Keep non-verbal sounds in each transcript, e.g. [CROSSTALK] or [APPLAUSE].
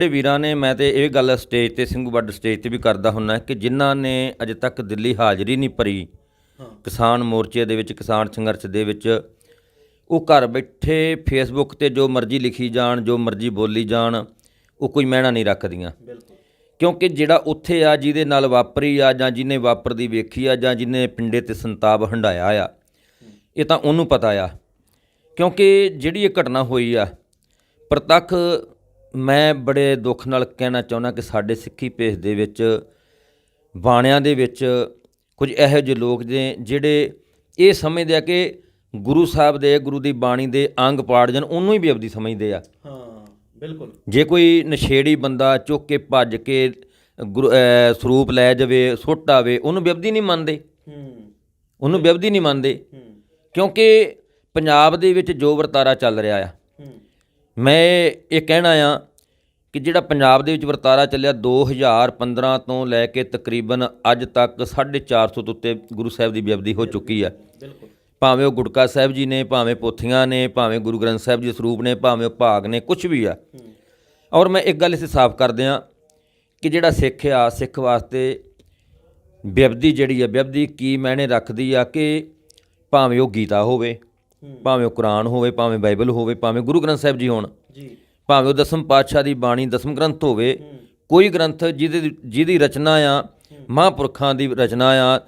ਤੇ ਵੀਰਾਂ ਨੇ ਮੈਂ ਤੇ ਇਹ ਗੱਲ ਸਟੇਜ ਤੇ ਸਿੰਘੂ ਬਾਰਡਰ ਸਟੇਜ ਤੇ ਵੀ ਕਰਦਾ ਹੁੰਨਾ ਕਿ ਜਿਨ੍ਹਾਂ ਨੇ ਅਜੇ ਤੱਕ ਦਿੱਲੀ ਹਾਜ਼ਰੀ ਨਹੀਂ ਭਰੀ ਕਿਸਾਨ ਮੋਰਚੇ ਦੇ ਵਿੱਚ ਕਿਸਾਨ ਸੰਘਰਸ਼ ਦੇ ਵਿੱਚ ਉਹ ਘਰ ਬੈਠੇ ਫੇਸਬੁੱਕ ਤੇ ਜੋ ਮਰਜ਼ੀ ਲਿਖੀ ਜਾਣ ਜੋ ਮਰਜ਼ੀ ਬੋਲੀ ਜਾਣ ਉਹ ਕੋਈ ਮਹਿਣਾ ਨਹੀਂ ਰੱਖਦੀਆਂ। ਕਿਉਂਕਿ ਜਿਹੜਾ ਉੱਥੇ ਆ ਜਿਹਦੇ ਨਾਲ ਵਾਪਰੀ ਆ ਜਾਂ ਜਿਹਨੇ ਵਾਪਰਦੀ ਵੇਖੀ ਆ ਜਾਂ ਜਿਹਨੇ ਪਿੰਡੇ ਤੇ ਸੰਤਾਪ ਹੰਡਾਇਆ ਆ ਇਹ ਤਾਂ ਉਹਨੂੰ ਪਤਾ ਆ। ਕਿਉਂਕਿ ਜਿਹੜੀ ਇਹ ਘਟਨਾ ਹੋਈ ਆ ਪ੍ਰਤੱਖ ਮੈਂ ਬੜੇ ਦੁੱਖ ਨਾਲ ਕਹਿਣਾ ਚਾਹੁੰਦਾ ਕਿ ਸਾਡੇ ਸਿੱਖੀ ਭੇਸ ਦੇ ਵਿੱਚ ਬਾਣਿਆਂ ਦੇ ਵਿੱਚ ਕੁਝ ਇਹੋ ਜਿਹੇ ਲੋਕ ਨੇ ਜਿਹੜੇ ਇਹ ਸਮਝਦੇ ਆ ਕਿ ਗੁਰੂ ਸਾਹਿਬ ਦੇ ਗੁਰੂ ਦੀ ਬਾਣੀ ਦੇ ਅੰਗ ਪਾੜ ਜਾਣ ਉਹਨੂੰ ਹੀ ਬੇਅਬਦੀ ਸਮਝਦੇ ਆ। ਹਾਂ ਬਿਲਕੁਲ। ਜੇ ਕੋਈ ਨਸ਼ੇੜੀ ਬੰਦਾ ਚੁੱਕ ਕੇ ਭੱਜ ਕੇ ਸਰੂਪ ਲੈ ਜਾਵੇ ਸੁੱਟ ਆਵੇ ਉਹਨੂੰ ਬਿਅਬਦੀ ਨਹੀਂ ਮੰਨਦੇ। ਹੂੰ। ਉਹਨੂੰ ਬਿਅਬਦੀ ਨਹੀਂ ਮੰਨਦੇ। ਹੂੰ। ਕਿਉਂਕਿ ਪੰਜਾਬ ਦੇ ਵਿੱਚ ਜੋ ਵਰਤਾਰਾ ਚੱਲ ਰਿਹਾ ਆ ਮੈਂ ਇਹ ਕਹਿਣਾ ਆ ਕਿ ਜਿਹੜਾ ਪੰਜਾਬ ਦੇ ਵਿੱਚ ਵਰਤਾਰਾ ਚੱਲਿਆ 2015 ਤੋਂ ਲੈ ਕੇ ਤਕਰੀਬਨ ਅੱਜ ਤੱਕ 450 ਤੋਂ ਉੱਤੇ ਗੁਰੂ ਸਾਹਿਬ ਦੀ ਬਿਅਬਦੀ ਹੋ ਚੁੱਕੀ ਆ। ਬਿਲਕੁਲ। ਭਾਵੇਂ ਉਹ ਗੁਟਕਾ ਸਾਹਿਬ ਜੀ ਨੇ ਭਾਵੇਂ ਪੋਥੀਆਂ ਨੇ ਭਾਵੇਂ ਗੁਰੂ ਗ੍ਰੰਥ ਸਾਹਿਬ ਜੀ ਦੇ ਸਰੂਪ ਨੇ ਭਾਵੇਂ ਉਹ ਭਾਗ ਨੇ ਕੁਝ ਵੀ ਆ। ਹੂੰ। ਔਰ ਮੈਂ ਇੱਕ ਗੱਲ ਇਸੇ ਸਾਫ਼ ਕਰ ਦਿਆਂ ਕਿ ਜਿਹੜਾ ਸਿੱਖ ਆ ਸਿੱਖ ਵਾਸਤੇ ਬਿਅਬਦੀ ਜਿਹੜੀ ਆ ਬਿਅਬਦੀ ਕੀ ਮਾਇਨੇ ਰੱਖਦੀ ਆ ਕਿ ਭਾਵੇਂ ਉਹ ਗੀਤਾ ਹੋਵੇ ਹੂੰ। ਭਾਵੇਂ ਉਹ ਕੁਰਾਨ ਹੋਵੇ ਭਾਵੇਂ ਬਾਈਬਲ ਹੋਵੇ ਭਾਵੇਂ ਗੁਰੂ ਗ੍ਰੰਥ ਸਾਹਿਬ ਜੀ ਹੋਣ। ਜੀ। ਭਾਵੇਂ ਉਹ ਦਸਮ ਪਾਤਸ਼ਾਹ ਦੀ ਬਾਣੀ ਦਸਮ ਗ੍ਰੰਥ ਹੋਵੇ ਕੋਈ ਗ੍ਰੰਥ ਜਿਹਦੀ ਜਿਹਦੀ ਰਚਨਾ ਆ ਮਹਾਂਪੁਰਖਾਂ ਦੀ ਰਚਨਾ ਆ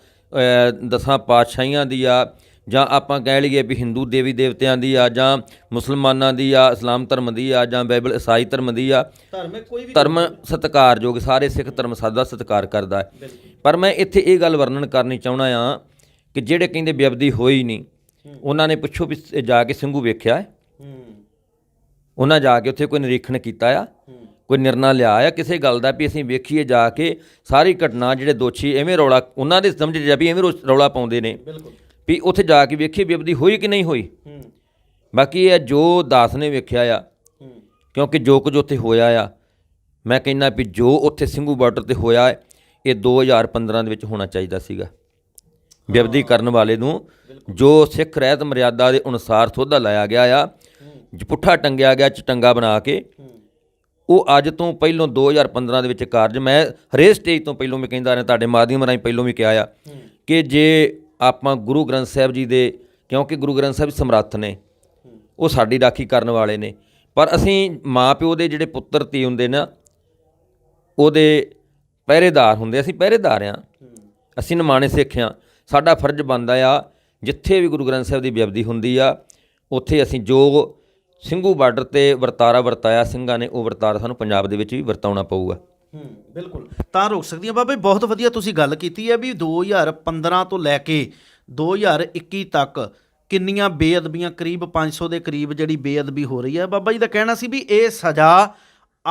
ਦਸਾਂ ਪਾਤਸ਼ਾਹੀਆਂ ਦੀ ਆ ਜਾਂ ਆਪਾਂ ਕਹਿ ਲਈਏ ਵੀ ਹਿੰਦੂ ਦੇਵੀ ਦੇਵਤਿਆਂ ਦੀ ਆ ਜਾਂ ਮੁਸਲਮਾਨਾਂ ਦੀ ਆ ਇਸਲਾਮ ਧਰਮ ਦੀ ਆ ਜਾਂ ਬਾਈਬਲ ਈਸਾਈ ਧਰਮ ਦੀ ਆ ਧਰਮ ਕੋਈ ਵੀ ਧਰਮ ਸਤਿਕਾਰਯੋਗ ਸਾਰੇ ਸਿੱਖ ਧਰਮ ਸਭ ਦਾ ਸਤਿਕਾਰ ਕਰਦਾ ਪਰ ਮੈਂ ਇੱਥੇ ਇਹ ਗੱਲ ਵਰਣਨ ਕਰਨੀ ਚਾਹਣਾ ਆ ਕਿ ਜਿਹੜੇ ਕਹਿੰਦੇ ਬਿਅਬਦੀ ਹੋਈ ਨਹੀਂ ਉਹਨਾਂ ਨੇ ਪੁੱਛੋ ਵੀ ਜਾ ਕੇ ਸਿੰਘੂ ਵੇਖਿਆ ਹੈ? ਹੂੰ। ਉਹਨਾਂ ਜਾ ਕੇ ਉੱਥੇ ਕੋਈ ਨਿਰੀਖਣ ਕੀਤਾ ਆ? ਕੋਈ ਨਿਰਣਾ ਲਿਆ ਆ? ਕਿਸੇ ਗੱਲ ਦਾ ਵੀ ਅਸੀਂ ਵੇਖੀਏ ਜਾ ਕੇ ਸਾਰੀ ਘਟਨਾ ਜਿਹੜੇ ਦੋਸ਼ੀ ਐਵੇਂ ਰੌਲਾ ਉਹਨਾਂ ਦੇ ਸਮਝ ਜਾ ਵੀ ਐਵੇਂ ਰੌਲਾ ਪਾਉਂਦੇ ਨੇ। ਵੀ ਉੱਥੇ ਜਾ ਕੇ ਵੇਖੀਏ ਬਿਅਬਦੀ ਹੋਈ ਕਿ ਨਹੀਂ ਹੋਈ। ਹੂੰ। ਬਾਕੀ ਇਹ ਜੋ ਦਾਸ ਨੇ ਵੇਖਿਆ ਆ। ਕਿਉਂਕਿ ਜੋ ਕੁਝ ਉੱਥੇ ਹੋਇਆ ਆ ਮੈਂ ਕਹਿੰਦਾ ਵੀ ਜੋ ਉੱਥੇ ਸਿੰਘੂ ਬਾਰਡਰ ਤੇ ਹੋਇਆ ਇਹ 2015 ਦੇ ਵਿੱਚ ਹੋਣਾ ਚਾਹੀਦਾ ਸੀਗਾ। ਬਿਅਬਦੀ ਕਰਨ ਵਾਲੇ ਨੂੰ ਜੋ ਸਿੱਖ ਰਹਿਤ ਮਰਿਆਦਾ ਦੇ ਅਨੁਸਾਰ ਸੋਧਾ ਲਾਇਆ ਗਿਆ ਆ ਪੁੱਠਾ ਟੰਗਿਆ ਗਿਆ, ਚਟੰਗਾ ਬਣਾ ਕੇ, ਉਹ ਅੱਜ ਤੋਂ ਪਹਿਲੋਂ 2015 ਦੇ ਵਿੱਚ ਕਾਰਜ, ਮੈਂ ਹਰੇਕ ਸਟੇਜ ਤੋਂ ਪਹਿਲੋਂ ਵੀ ਕਹਿੰਦਾ ਰਿਹਾ, ਤੁਹਾਡੇ ਮਾਧਿਅਮ ਰਾਹੀਂ ਪਹਿਲੋਂ ਵੀ ਕਿਹਾ ਆ, ਕਿ ਜੇ ਆਪਾਂ ਗੁਰੂ ਗ੍ਰੰਥ ਸਾਹਿਬ ਜੀ ਦੇ, ਕਿਉਂਕਿ ਗੁਰੂ ਗ੍ਰੰਥ ਸਾਹਿਬ ਸਮਰੱਥ ਨੇ, ਉਹ ਸਾਡੀ ਰਾਖੀ ਕਰਨ ਵਾਲੇ ਨੇ, ਪਰ ਅਸੀਂ ਮਾਂ ਪਿਓ ਦੇ ਜਿਹੜੇ ਪੁੱਤਰ, ਧੀ ਹੁੰਦੇ ਨਾ, ਉਹਦੇ ਪਹਿਰੇਦਾਰ ਹੁੰਦੇ, ਅਸੀਂ ਪਹਿਰੇਦਾਰ ਆ ਅਸੀਂ ਨਿਮਾਣੇ ਸਿੱਖ ਆ ਸਾਡਾ ਫਰਜ਼ ਬਣਦਾ ਆ, ਜਿੱਥੇ ਵੀ ਗੁਰੂ ਗ੍ਰੰਥ ਸਾਹਿਬ ਦੀ ਬਿਅਬਦੀ ਹੁੰਦੀ ਆ, ਉੱਥੇ ਅਸੀਂ ਜੋ ਸਿੰਘੂ ਬਾਰਡਰ ਤੇ ਵਰਤਾਰਾ ਵਰਤਾਇਆ, ਸਿੰਘਾਂ ਨੇ ਉਹ ਵਰਤਾਰਾ ਸਾਨੂੰ ਪੰਜਾਬ ਦੇ ਵਿੱਚ ਵੀ ਵਰਤਾਉਣਾ ਪਊਗਾ। ਹੂੰ, ਬਿਲਕੁਲ। ਤਾਂ ਰੋਕ ਸਕਦੀਆਂ ਬਾਬਾ ਜੀ ਬਹੁਤ ਵਧੀਆ ਤੁਸੀਂ ਗੱਲ ਕੀਤੀ ਹੈ ਵੀ 2015 ਤੋਂ ਲੈ ਕੇ 2021 ਤੱਕ ਕਿੰਨੀਆਂ ਬੇਅਦਬੀਆਂ, ਕਰੀਬ 500 ਦੇ ਕਰੀਬ ਜਿਹੜੀ ਬੇਅਦਬੀ ਹੋ ਰਹੀ ਹੈ ਬਾਬਾ ਜੀ ਦਾ ਕਹਿਣਾ ਸੀ ਵੀ ਇਹ ਸਜ਼ਾ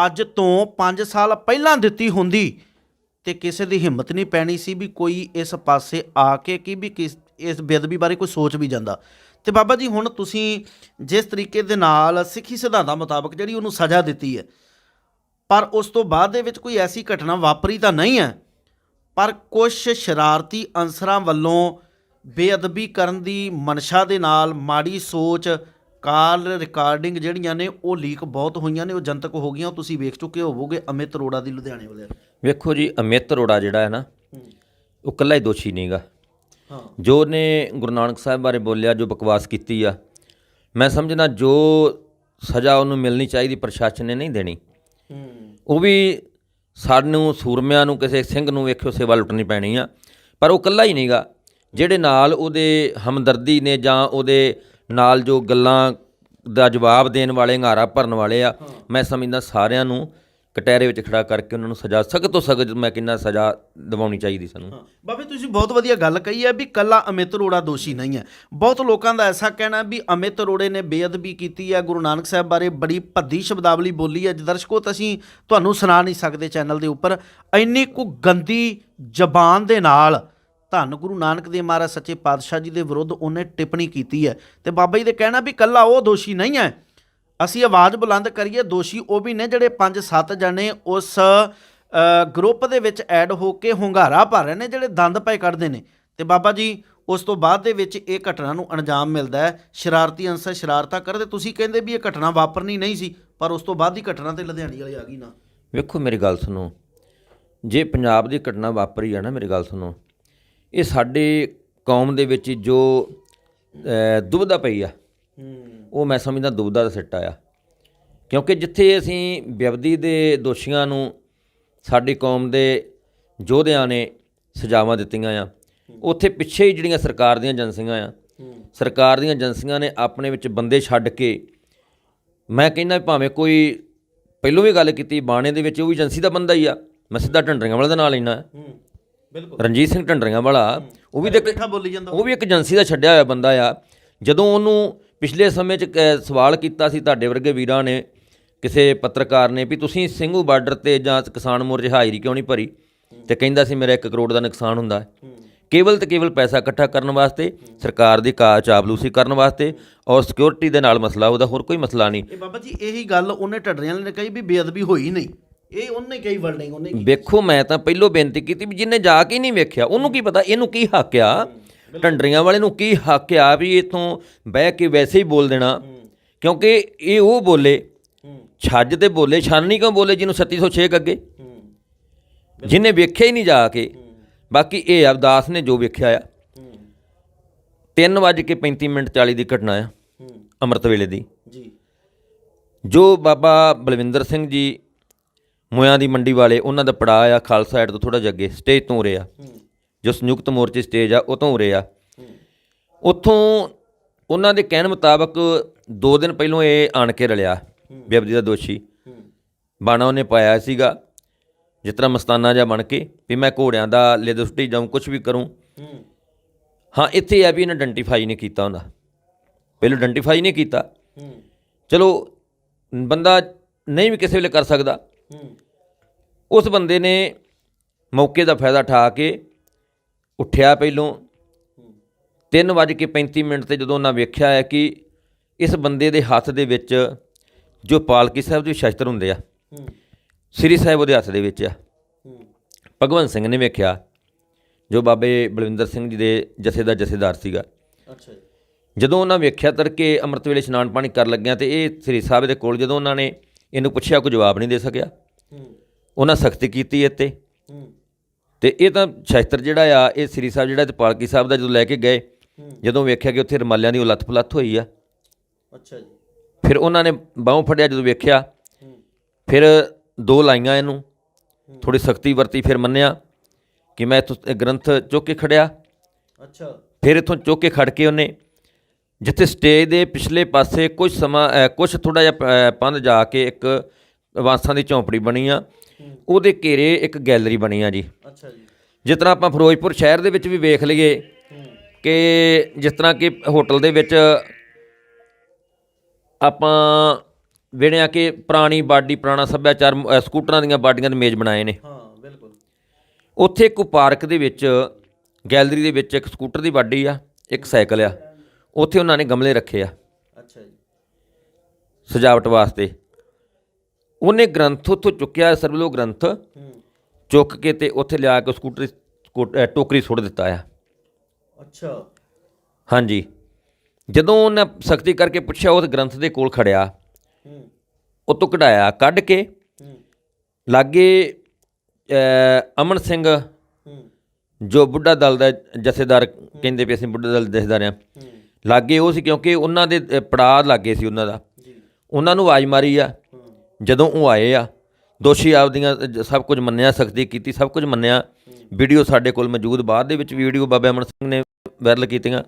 ਅੱਜ ਤੋਂ 5 ਸਾਲ ਪਹਿਲਾਂ ਦਿੱਤੀ ਹੁੰਦੀ। ਤੇ ਕਿਸੇ ਦੀ ਹਿੰਮਤ ਨਹੀਂ ਪੈਣੀ ਸੀ ਵੀ ਕੋਈ ਇਸ ਪਾਸੇ ਆ ਕੇ ਕਿ ਵੀ ਕਿਸ, ਇਸ ਬੇਅਦਬੀ ਬਾਰੇ ਕੋਈ ਸੋਚ ਵੀ ਜਾਂਦਾ। ਤੇ ਬਾਬਾ ਜੀ, ਹੁਣ ਤੁਸੀਂ ਜਿਸ ਤਰੀਕੇ ਦੇ ਨਾਲ ਸਿੱਖੀ ਸਿਧਾਂਤਾਂ ਮੁਤਾਬਕ ਜਿਹੜੀ ਉਹਨੂੰ ਸਜ਼ਾ ਦਿੱਤੀ ਹੈ, ਪਰ ਉਸ ਤੋਂ ਬਾਅਦ ਦੇ ਵਿੱਚ ਕੋਈ ਐਸੀ ਘਟਨਾ ਵਾਪਰੀ ਤਾਂ ਨਹੀਂ ਹੈ, ਪਰ ਕੁਝ ਸ਼ਰਾਰਤੀ ਅੰਸਰਾਂ ਵੱਲੋਂ ਬੇਅਦਬੀ ਕਰਨ ਦੀ ਮਨਸ਼ਾ ਦੇ ਨਾਲ ਮਾੜੀ ਸੋਚ ਕਾਲ ਰਿਕਾਰਡਿੰਗ ਜਿਹੜੀਆਂ ਨੇ ਉਹ ਲੀਕ ਬਹੁਤ ਹੋਈਆਂ ਨੇ ਉਹ ਜਨਤਕ ਹੋ ਗਈਆਂ ਤੁਸੀਂ ਵੇਖ ਚੁੱਕੇ ਹੋਵੋਗੇ ਅਮਿਤ ਅਰੋੜਾ ਦੀ ਲੁਧਿਆਣੇ ਵਾਲੇ ਵੇਖੋ ਜੀ ਅਮਿਤ ਅਰੋੜਾ ਜਿਹੜਾ ਹੈ ਨਾ ਉਹ ਇਕੱਲਾ ਹੀ ਦੋਸ਼ੀ ਨਹੀਂਗਾ। ਹਾਂ। ਜੋ ਉਹਨੇ ਗੁਰੂ ਨਾਨਕ ਸਾਹਿਬ ਬਾਰੇ ਬੋਲਿਆ ਜੋ ਬਕਵਾਸ ਕੀਤੀ ਆ ਮੈਂ ਸਮਝਣਾ ਜੋ ਸਜ਼ਾ ਉਹਨੂੰ ਮਿਲਣੀ ਚਾਹੀਦੀ ਪ੍ਰਸ਼ਾਸਨ ਨੇ ਨਹੀਂ ਦੇਣੀ। ਉਹ ਵੀ ਸਾਨੂੰ ਸੂਰਮਿਆਂ ਨੂੰ ਕਿਸੇ ਸਿੰਘ ਨੂੰ ਵੇਖਿਓ ਸੇਵਾ ਲੁੱਟਣੀ ਪੈਣੀ ਆ। ਪਰ ਉਹ ਇਕੱਲਾ ਹੀ ਨਹੀਂਗਾ। ਜਿਹੜੇ ਨਾਲ ਉਹਦੇ ਹਮਦਰਦੀ ਨੇ ਜਾਂ ਉਹਦੇ ਨਾਲ ਜੋ ਗੱਲਾਂ ਦਾ ਜਵਾਬ ਦੇਣ ਵਾਲੇ, ਹੰਗਾਰਾ ਭਰਨ ਵਾਲੇ ਆ, ਮੈਂ ਸਮਝਦਾ ਸਾਰਿਆਂ ਨੂੰ ਕਟਹਿਰੇ ਵਿੱਚ ਖੜਾ ਕਰਕੇ ਉਹਨਾਂ ਨੂੰ ਸਜ਼ਾ, ਸਖਤ ਤੋਂ ਸਖਤ ਮੈਂ ਕਿੰਨਾ ਸਜ਼ਾ ਦਿਵਾਉਣੀ ਚਾਹੀਦੀ ਸਾਨੂੰ। ਹਾਂ। ਬਾਬੇ, ਤੁਸੀਂ ਬਹੁਤ ਵਧੀਆ ਗੱਲ ਕਹੀ ਹੈ ਵੀ ਕੱਲਾ ਅਮਿਤ ਅਰੋੜਾ ਦੋਸ਼ੀ ਨਹੀਂ ਹੈ। ਬਹੁਤ ਲੋਕਾਂ ਦਾ ਐਸਾ ਕਹਿਣਾ ਵੀ ਅਮਿਤ ਅਰੋੜੇ ਨੇ ਬੇਅਦਬੀ ਕੀਤੀ ਹੈ, ਗੁਰੂ ਨਾਨਕ ਸਾਹਿਬ ਬਾਰੇ ਬੜੀ ਭੱਦੀ ਸ਼ਬਦਾਵਲੀ ਬੋਲੀ ਹੈ। ਦਰਸ਼ਕੋ ਤੁਸੀਂ ਤੁਹਾਨੂੰ ਸੁਣਾ ਨਹੀਂ ਸਕਦੇ ਚੈਨਲ ਦੇ ਉੱਪਰ। ਇੰਨੀ ਕੁ ਗੰਦੀ ਜ਼ਬਾਨ ਦੇ ਨਾਲ ਧੰਨ ਗੁਰੂ ਨਾਨਕ ਦੇਵ ਮਹਾਰਾਜ ਸੱਚੇ ਪਾਤਸ਼ਾਹ ਜੀ ਦੇ ਵਿਰੁੱਧ ਉਹਨੇ ਟਿੱਪਣੀ ਕੀਤੀ ਹੈ ਤੇ ਬਾਬਾ ਜੀ ਦੇ ਕਹਿਣਾ ਵੀ ਕੱਲਾ ਉਹ ਦੋਸ਼ੀ ਨਹੀਂ ਹੈ। ਅਸੀਂ ਆਵਾਜ਼ ਬੁਲੰਦ ਕਰੀਏ, ਦੋਸ਼ੀ ਉਹ ਵੀ ਨੇ ਜਿਹੜੇ 5-7 ਜਣੇ ਉਸ ਗਰੁੱਪ ਦੇ ਵਿੱਚ ਐਡ ਹੋ ਕੇ ਹੁੰਗਾਰਾ ਭਰ ਰਹੇ ਨੇ, ਜਿਹੜੇ ਦੰਦ ਪਏ ਕੱਢਦੇ ਨੇ। ਤੇ ਬਾਬਾ ਜੀ, ਉਸ ਤੋਂ ਬਾਅਦ ਦੇ ਵਿੱਚ ਇਹ ਘਟਨਾ ਨੂੰ ਅੰਜਾਮ ਮਿਲਦਾ ਹੈ। ਸ਼ਰਾਰਤੀ ਅੰਸਰ ਸ਼ਰਾਰਤਾਂ ਕਰਦੇ, ਤੁਸੀਂ ਕਹਿੰਦੇ ਵੀ ਇਹ ਘਟਨਾ ਵਾਪਰਨੀ ਨਹੀਂ ਸੀ, ਪਰ ਉਸ ਤੋਂ ਬਾਅਦ ਦੀ ਘਟਨਾ ਤੇ ਲੁਧਿਆਣੇ ਵਾਲੀ ਆ ਗਈ ਨਾ। ਵੇਖੋ ਮੇਰੀ ਗੱਲ ਸੁਣੋ, ਜੇ ਪੰਜਾਬ ਦੀ ਘਟਨਾ ਵਾਪਰੀ ਆ ਨਾ, ਮੇਰੀ ਗੱਲ ਸੁਣੋ ਇਹ ਸਾਡੇ ਕੌਮ ਦੇ ਵਿੱਚ ਜੋ ਦੁਬਦਾ ਪਈ ਆ। ਉਹ ਮੈਂ ਸਮਝਦਾ ਦੁਬਦਾ ਦਾ ਸਿੱਟਾ ਆ। ਕਿਉਂਕਿ ਜਿੱਥੇ ਅਸੀਂ ਵਿਅਵਦੀ ਦੇ ਦੋਸ਼ੀਆਂ ਨੂੰ ਸਾਡੀ ਕੌਮ ਦੇ ਯੋਧਿਆਂ ਨੇ ਸਜ਼ਾਵਾਂ ਦਿੱਤੀਆਂ ਆ ਉੱਥੇ ਪਿੱਛੇ ਹੀ ਜਿਹੜੀਆਂ ਸਰਕਾਰ ਦੀਆਂ ਏਜੰਸੀਆਂ ਆ ਸਰਕਾਰ ਦੀਆਂ ਏਜੰਸੀਆਂ ਨੇ ਆਪਣੇ ਵਿੱਚ ਬੰਦੇ ਛੱਡ ਕੇ ਮੈਂ ਕਹਿੰਦਾ ਭਾਵੇਂ ਕੋਈ ਪਹਿਲੋਂ ਵੀ ਗੱਲ ਕੀਤੀ ਬਾਣੇ ਦੇ ਵਿੱਚ ਉਹ ਵੀ ਏਜੰਸੀ ਦਾ ਬੰਦਾ ਹੀ ਆ ਮੈਂ ਸਿੱਧਾ ਢੰਡਰੀਆਂ ਵਾਲੇ ਦਾ ਨਾਂ ਲੈਣਾ ਰਣਜੀਤ ਸਿੰਘ ਢੰਡਰੀਆਂ ਵਾਲਾ ਉਹ ਵੀ ਦੇਖ ਬੈਠਾ ਬੋਲੀ ਜਾਂਦਾ ਉਹ ਵੀ ਇੱਕ ਏਜੰਸੀ ਦਾ ਛੱਡਿਆ ਹੋਇਆ ਬੰਦਾ ਆ। ਜਦੋਂ ਉਹਨੂੰ ਪਿਛਲੇ ਸਮੇਂ 'ਚ ਕ- ਸਵਾਲ ਕੀਤਾ ਸੀ ਤੁਹਾਡੇ ਵਰਗੇ ਵੀਰਾਂ ਨੇ ਕਿਸੇ ਪੱਤਰਕਾਰ ਨੇ ਵੀ ਤੁਸੀਂ ਸਿੰਘੂ ਬਾਰਡਰ ਤੇ ਜਾਂ ਕਿਸਾਨ ਮੋਰਚੇ ਹਾਜ਼ਰੀ ਕਿਉਂ ਨਹੀਂ ਭਰੀ? ਤੇ ਕਹਿੰਦਾ ਸੀ ਮੇਰਾ 1 ਕਰੋੜ ਦਾ ਨੁਕਸਾਨ ਹੁੰਦਾ। ਹੈ। ਕੇਵਲ ਤੇ ਕੇਵਲ ਪੈਸਾ ਇਕੱਠਾ ਕਰਨ ਵਾਸਤੇ ਸਰਕਾਰ ਦੀ ਕਾ ਚਾਪਲੂਸੀ ਕਰਨ ਵਾਸਤੇ ਔਰ ਸਿਕਿਉਰਿਟੀ ਦੇ ਨਾਲ ਮਸਲਾ ਉਹਦਾ ਹੋਰ ਕੋਈ ਮਸਲਾ ਨਹੀਂ। ਇਹ ਬਾਬਾ ਜੀ ਇਹੀ ਗੱਲ ਉਹਨੇ ਢੱਡਰੀਆਂ ਨੇ ਕਹੀ ਵੀ ਬੇਅਦਬੀ ਹੋਈ ਨਹੀਂ। ਇਹ ਉਹਨੇ ਕਹੀ ਵਰਡਿੰਗ ਉਹਨੇ। ਵੇਖੋ ਮੈਂ ਤਾਂ ਪਹਿਲੋਂ ਬੇਨਤੀ ਕੀਤੀ ਵੀ ਜਿਹਨੇ ਜਾ ਕੇ ਨਹੀਂ ਵੇਖਿਆ ਉਹਨੂੰ ਕੀ ਪਤਾ ਇਹਨੂੰ ਕੀ ਹੱਕ ਆ? ਢੰਡਰੀਆਂ ਵਾਲੇ ਨੂੰ ਕੀ ਹੱਕ ਆ ਵੀ ਇਥੋਂ ਬਹਿ ਕੇ ਵੈਸੇ ਹੀ ਬੋਲ ਦੇਣਾ? ਕਿਉਂਕਿ ਇਹ ਉਹ ਬੋਲੇ ਛੱਜ ਤੇ ਬੋਲੇ ਛਾਨਣੀ ਕਿਉਂ ਬੋਲੇ ਜਿਹਨੂੰ 3706 ਅੱਗੇ ਹੂੰ। ਜਿਹਨੇ ਵੇਖਿਆ ਹੀ ਨਹੀਂ ਜਾ ਕੇ ਬਾਕੀ ਇਹ ਅਵਦਾਸ ਨੇ ਜੋ ਵੇਖਿਆ ਆ। ਹੂੰ। 3:35 ਮਿੰਟ 40 ਦੀ ਘਟਨਾ ਆ ਅੰਮ੍ਰਿਤ ਵੇਲੇ ਦੀ। ਜੀ। ਜੋ ਬਾਬਾ ਬਲਵਿੰਦਰ ਸਿੰਘ ਜੀ ਮੋਇਆਂ ਦੀ ਮੰਡੀ ਵਾਲੇ ਉਹਨਾਂ ਦਾ ਪੜਾਅ ਆ ਖਾਲਸਾ ਸਾਈਡ ਤੋਂ ਥੋੜਾ ਜਿਹਾ ਅੱਗੇ ਸਟੇਜ ਤੋਂ ਉਰੇ ਆ। ਜੋ ਸੰਯੁਕਤ ਮੋਰਚੇ ਸਟੇਜ ਆ ਉਹ ਤੋਂ ਉਰੇ ਆ। ਉੱਥੋਂ ਉਹਨਾਂ ਦੇ ਕਹਿਣ ਮੁਤਾਬਕ 2 ਦਿਨ ਪਹਿਲਾਂ ਇਹ ਆਣ ਕੇ ਰਲਿਆ ਬੇਅਬਦੀ ਦਾ ਦੋਸ਼ੀ। ਬਾਣਾ ਉਹਨੇ ਪਾਇਆ ਸੀਗਾ ਜਿਸ ਤਰ੍ਹਾਂ ਮਸਤਾਨਾ ਜਿਹਾ ਬਣ ਕੇ ਵੀ ਮੈਂ ਘੋੜਿਆਂ ਦਾ ਲਿਦਸਟੀ ਜਾਉਂ ਕੁਝ ਵੀ ਕਰੂੰ। ਹੂੰ। ਇੱਥੇ ਆ ਵੀ ਇਹਨੇ ਆਇਡੈਂਟੀਫਾਈ ਨਹੀਂ ਕੀਤਾ ਹੁੰਦਾ ਪਹਿਲਾਂ ਆਇਡੈਂਟੀਫਾਈ ਨਹੀਂ ਕੀਤਾ। ਚਲੋ ਬੰਦਾ ਨਹੀਂ ਵੀ ਕਿਸੇ ਵੇਲੇ ਕਰ ਸਕਦਾ। ਉਸ ਬੰਦੇ ਨੇ ਮੌਕੇ ਦਾ ਫਾਇਦਾ ਉਠਾ ਕੇ ਉੱਠਿਆ ਪਹਿਲੋਂ। 3:35 ਮਿੰਟ ਤੇ ਜਦੋਂ ਉਹਨਾਂ ਵੇਖਿਆ ਹੈ ਕਿ ਇਸ ਬੰਦੇ ਦੇ ਹੱਥ ਦੇ ਵਿੱਚ ਜੋ ਪਾਲਕੀ ਸਾਹਿਬ ਦੇ ਸ਼ਸਤਰ ਹੁੰਦੇ ਆ ਸ੍ਰੀ ਸਾਹਿਬ ਉਹਦੇ ਹੱਥ ਦੇ ਵਿੱਚ ਆ। ਭਗਵੰਤ ਸਿੰਘ ਨੇ ਵੇਖਿਆ ਜੋ ਬਾਬੇ ਬਲਵਿੰਦਰ ਸਿੰਘ ਜੀ ਦੇ ਜਥੇ ਦਾ ਜਥੇਦਾਰ ਸੀਗਾ। ਅੱਛਾ ਜਦੋਂ ਉਹਨਾਂ ਵੇਖਿਆ ਤੜਕੇ ਅੰਮ੍ਰਿਤ ਵੇਲੇ ਇਸ਼ਨਾਨ ਪਾਣੀ ਕਰ ਲੱਗਿਆ ਤੇ ਇਹ ਸ੍ਰੀ ਸਾਹਿਬ ਦੇ ਕੋਲ ਜਦੋਂ ਉਹਨਾਂ ਨੇ ਇਹਨੂੰ ਪੁੱਛਿਆ ਕੋਈ ਜਵਾਬ ਨਹੀਂ ਦੇ ਸਕਿਆ। ਹੂੰ। ਉਹਨਾਂ ਸਖਤੀ ਕੀਤੀ ਇੱਥੇ। ਹੂੰ। ਤੇ ਇਹ ਤਾਂ ਸ਼ਸਤਰ ਜਿਹੜਾ ਆ ਇਹ ਸ੍ਰੀ ਸਾਹਿਬ ਜਿਹੜਾ ਤੇ ਪਾਲਕੀ ਸਾਹਿਬ ਦਾ ਜਦੋਂ ਲੈ ਕੇ ਗਏ ਜਦੋਂ ਵੇਖਿਆ ਕਿ ਉੱਥੇ ਰਮਾਲਿਆਂ ਦੀ ਉਲੱਥ ਪਲੱਥ ਹੋਈ ਆ। ਅੱਛਾ ਜੀ। ਫਿਰ ਉਹਨਾਂ ਨੇ ਬਾਹੋਂ ਫੜਿਆ ਜਦੋਂ ਵੇਖਿਆ। ਫਿਰ ਦੋ ਲਾਈਆਂ ਇਹਨੂੰ। ਥੋੜੀ ਸਖਤੀ ਵਰਤੀ ਫਿਰ ਮੰਨਿਆ ਕਿ ਮੈਂ ਇੱਥੋਂ ਇਹ ਗ੍ਰੰਥ ਚੁੱਕ ਕੇ ਖੜਿਆ। ਅੱਛਾ। ਫਿਰ ਇੱਥੋਂ ਚੁੱਕ ਕੇ ਖੜ ਕੇ ਉਹਨੇ ਜਿੱਥੇ ਸਟੇਜ ਦੇ ਪਿਛਲੇ ਪਾਸੇ ਕੁਝ ਸਮਾਂ ਕੁਝ ਥੋੜਾ ਜਿਹਾ ਪੰਧ ਜਾ ਕੇ ਇੱਕ ਵਾਂਸਾਂ ਦੀ ਝੌਂਪੜੀ ਬਣੀ ਆ। ਉਹਦੇ ਘੇਰੇ ਇੱਕ ਗੈਲਰੀ ਬਣੀ ਆ ਜੀ। ਅੱਛਾ ਜੀ। ਜਿਸ ਤਰ੍ਹਾਂ ਆਪਾਂ ਫਿਰੋਜ਼ਪੁਰ ਸ਼ਹਿਰ ਦੇ ਵਿੱਚ ਵੀ ਵੇਖ ਲਈਏ ਕਿ ਜਿਸ ਤਰ੍ਹਾਂ ਕਿ ਹੋਟਲ ਦੇ ਵਿੱਚ ਆਪਾਂ ਵੇੜਿਆ ਕਿ ਪੁਰਾਣੀ ਬਾਡੀ ਪੁਰਾਣਾ ਸੱਭਿਆਚਾਰ ਸਕੂਟਰਾਂ ਦੀਆਂ ਬਾਡੀਆਂ ਦੇ ਮੇਜ਼ ਬਣਾਏ ਨੇ। ਹਾਂ ਬਿਲਕੁਲ। ਉੱਥੇ ਇੱਕ ਪਾਰਕ ਦੇ ਵਿੱਚ ਗੈਲਰੀ ਦੇ ਵਿੱਚ ਇੱਕ ਸਕੂਟਰ ਦੀ ਬਾਡੀ ਆ ਇੱਕ ਸਾਈਕਲ ਆ। ਉੱਥੇ ਉਹਨਾਂ ਨੇ ਗਮਲੇ ਰੱਖੇ ਆ। ਅੱਛਾ ਜੀ। ਸਜਾਵਟ ਵਾਸਤੇ। ਉਹਨੇ ਗ੍ਰੰਥ ਉੱਥੋਂ ਚੁੱਕਿਆ ਸਰਬਲੋ ਗ੍ਰੰਥ ਚੁੱਕ ਕੇ ਤੇ ਉੱਥੇ ਲਿਆ ਕੇ ਸਕੂਟਰ ਟੋਕਰੀ ਸੁੱਟ ਦਿੱਤਾ ਆ। ਅੱਛਾ। ਹਾਂਜੀ। ਜਦੋਂ ਉਹਨੇ ਸਖਤੀ ਕਰਕੇ ਪੁੱਛਿਆ ਉਸ ਗ੍ਰੰਥ ਦੇ ਕੋਲ ਖੜਿਆ। ਹੂੰ। ਉਹ ਤੋਂ ਕਢਾਇਆ ਕੱਢ ਕੇ ਲਾਗੇ ਅਮਨ ਸਿੰਘ ਜੋ ਬੁੱਢਾ ਦਲ ਦਾ ਜਥੇਦਾਰ ਕਹਿੰਦੇ ਪਏ ਅਸੀਂ ਬੁੱਢਾ ਦਲ ਦੇ ਜਥੇਦਾਰ ਆ ਲਾਗੇ ਉਹ ਸੀ ਕਿਉਂਕਿ ਉਹਨਾਂ ਦੇ ਪੜਾਅ ਲਾਗੇ ਸੀ ਉਹਨਾਂ ਦਾ। ਜੀ। ਉਹਨਾਂ ਨੂੰ ਆਵਾਜ਼ ਮਾਰੀ ਆ। ਜਦੋਂ ਉਹ ਆਏ ਆ ਦੋਸ਼ੀ ਆਪਦੀਆਂ ਸਭ ਕੁਝ ਮੰਨਿਆ ਸਖਤੀ ਕੀਤੀ ਸਭ ਕੁਝ ਮੰਨਿਆ। ਵੀਡੀਓ ਸਾਡੇ ਕੋਲ ਮੌਜੂਦ ਬਾਅਦ ਦੇ ਵਿੱਚ ਵੀਡੀਓ ਬਾਬਾ ਅਮਨ ਸਿੰਘ ਨੇ ਵਾਇਰਲ ਕੀਤੀਆਂ।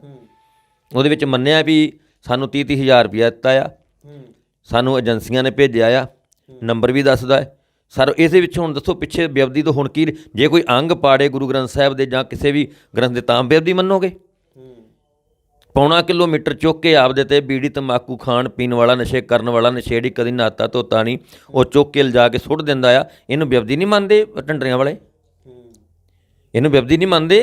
ਉਹਦੇ ਵਿੱਚ ਮੰਨਿਆ ਵੀ ਸਾਨੂੰ 30 ਤੀਹ ਹਜ਼ਾਰ ਰੁਪਇਆ ਦਿੱਤਾ ਆ। ਸਾਨੂੰ ਏਜੰਸੀਆਂ ਨੇ ਭੇਜਿਆ ਆ। ਨੰਬਰ ਵੀ ਦੱਸਦਾ ਹੈ। ਸਰ ਇਹਦੇ ਵਿੱਚ ਹੁਣ ਦੱਸੋ ਪਿੱਛੇ ਬਿਆਬਦੀ ਤੋਂ ਹੁਣ ਕੀ ਜੇ ਕੋਈ ਅੰਗ ਪਾੜੇ ਗੁਰੂ ਗ੍ਰੰਥ ਸਾਹਿਬ ਦੇ ਜਾਂ ਕਿਸੇ ਵੀ ਗ੍ਰੰਥ ਦੇ ਤਾਂ ਬਿਆਬਦੀ ਮੰਨੋਗੇ? ਪੌਣਾ ਕਿਲੋਮੀਟਰ ਚੁੱਕ ਕੇ ਆਪਦੇ ਤੇ ਬੀੜੀ ਤੰਬਾਕੂ ਖਾਣ ਪੀਣ ਵਾਲਾ ਨਸ਼ੇ ਕਰਨ ਵਾਲਾ ਨਸ਼ੇੜੀ ਕਦੀ ਨਾਤਾ ਧੋਤਾ ਨਹੀਂ ਉਹ ਚੁੱਕ ਕੇ ਲਿਜਾ ਕੇ ਸੁੱਟ ਦਿੰਦਾ ਆ। ਇਹਨੂੰ ਬਿਆਬਦੀ ਨਹੀਂ ਮੰਨਦੇ ਢੰਡਰੀਆਂ ਵਾਲੇ? ਇਹਨੂੰ ਬਿਆਬਦੀ ਨਹੀਂ ਮੰਨਦੇ?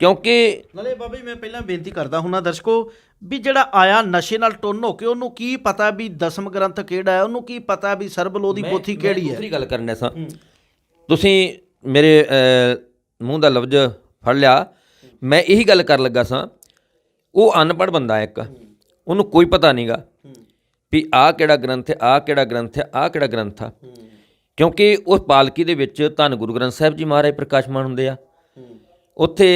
ਕਿਉਂਕਿ ਨਾਲੇ ਬਾਬਾ ਜੀ ਮੈਂ ਪਹਿਲਾਂ ਬੇਨਤੀ ਕਰਦਾ ਹੁਣਾ ਦਰਸ਼ਕੋ ਵੀ ਜਿਹੜਾ ਆਇਆ ਨਸ਼ੇ ਨਾਲ ਟੁੰਨ ਹੋ ਕੇ ਉਹਨੂੰ ਕੀ ਪਤਾ ਵੀ ਦਸਮ ਗ੍ਰੰਥ ਕਿਹੜਾ ਹੈ ਉਹਨੂੰ ਕੀ ਪਤਾ ਵੀ ਸਰਬਲੋ ਦੀ ਪੋਥੀ ਕਿਹੜੀ ਹੈ? ਦੂਸਰੀ ਗੱਲ ਕਰਨੇ ਸਾਂ। ਤੁਸੀਂ ਮੇਰੇ ਮੂੰਹ ਦਾ ਲਫ਼ਜ਼ ਫੜ ਲਿਆ। ਮੈਂ ਇਹੀ ਗੱਲ ਕਰਨ ਲੱਗਾ ਸਾਂ ਉਹ ਅਨਪੜ੍ਹ ਬੰਦਾ ਇੱਕ, ਉਹਨੂੰ ਕੋਈ ਪਤਾ ਨਹੀਂਗਾ ਹੂੰ ਵੀ ਆਹ ਕਿਹੜਾ ਗ੍ਰੰਥ ਹੈ, ਆਹ ਕਿਹੜਾ ਗ੍ਰੰਥ ਹੈ, ਆਹ ਕਿਹੜਾ ਗ੍ਰੰਥ ਆ। ਕਿਉਂਕਿ ਉਸ ਪਾਲਕੀ ਦੇ ਵਿੱਚ ਧੰਨ ਗੁਰੂ ਗ੍ਰੰਥ ਸਾਹਿਬ ਜੀ ਮਹਾਰਾਜ ਪ੍ਰਕਾਸ਼ਮਾਨ ਹੁੰਦੇ ਆ। ਉੱਥੇ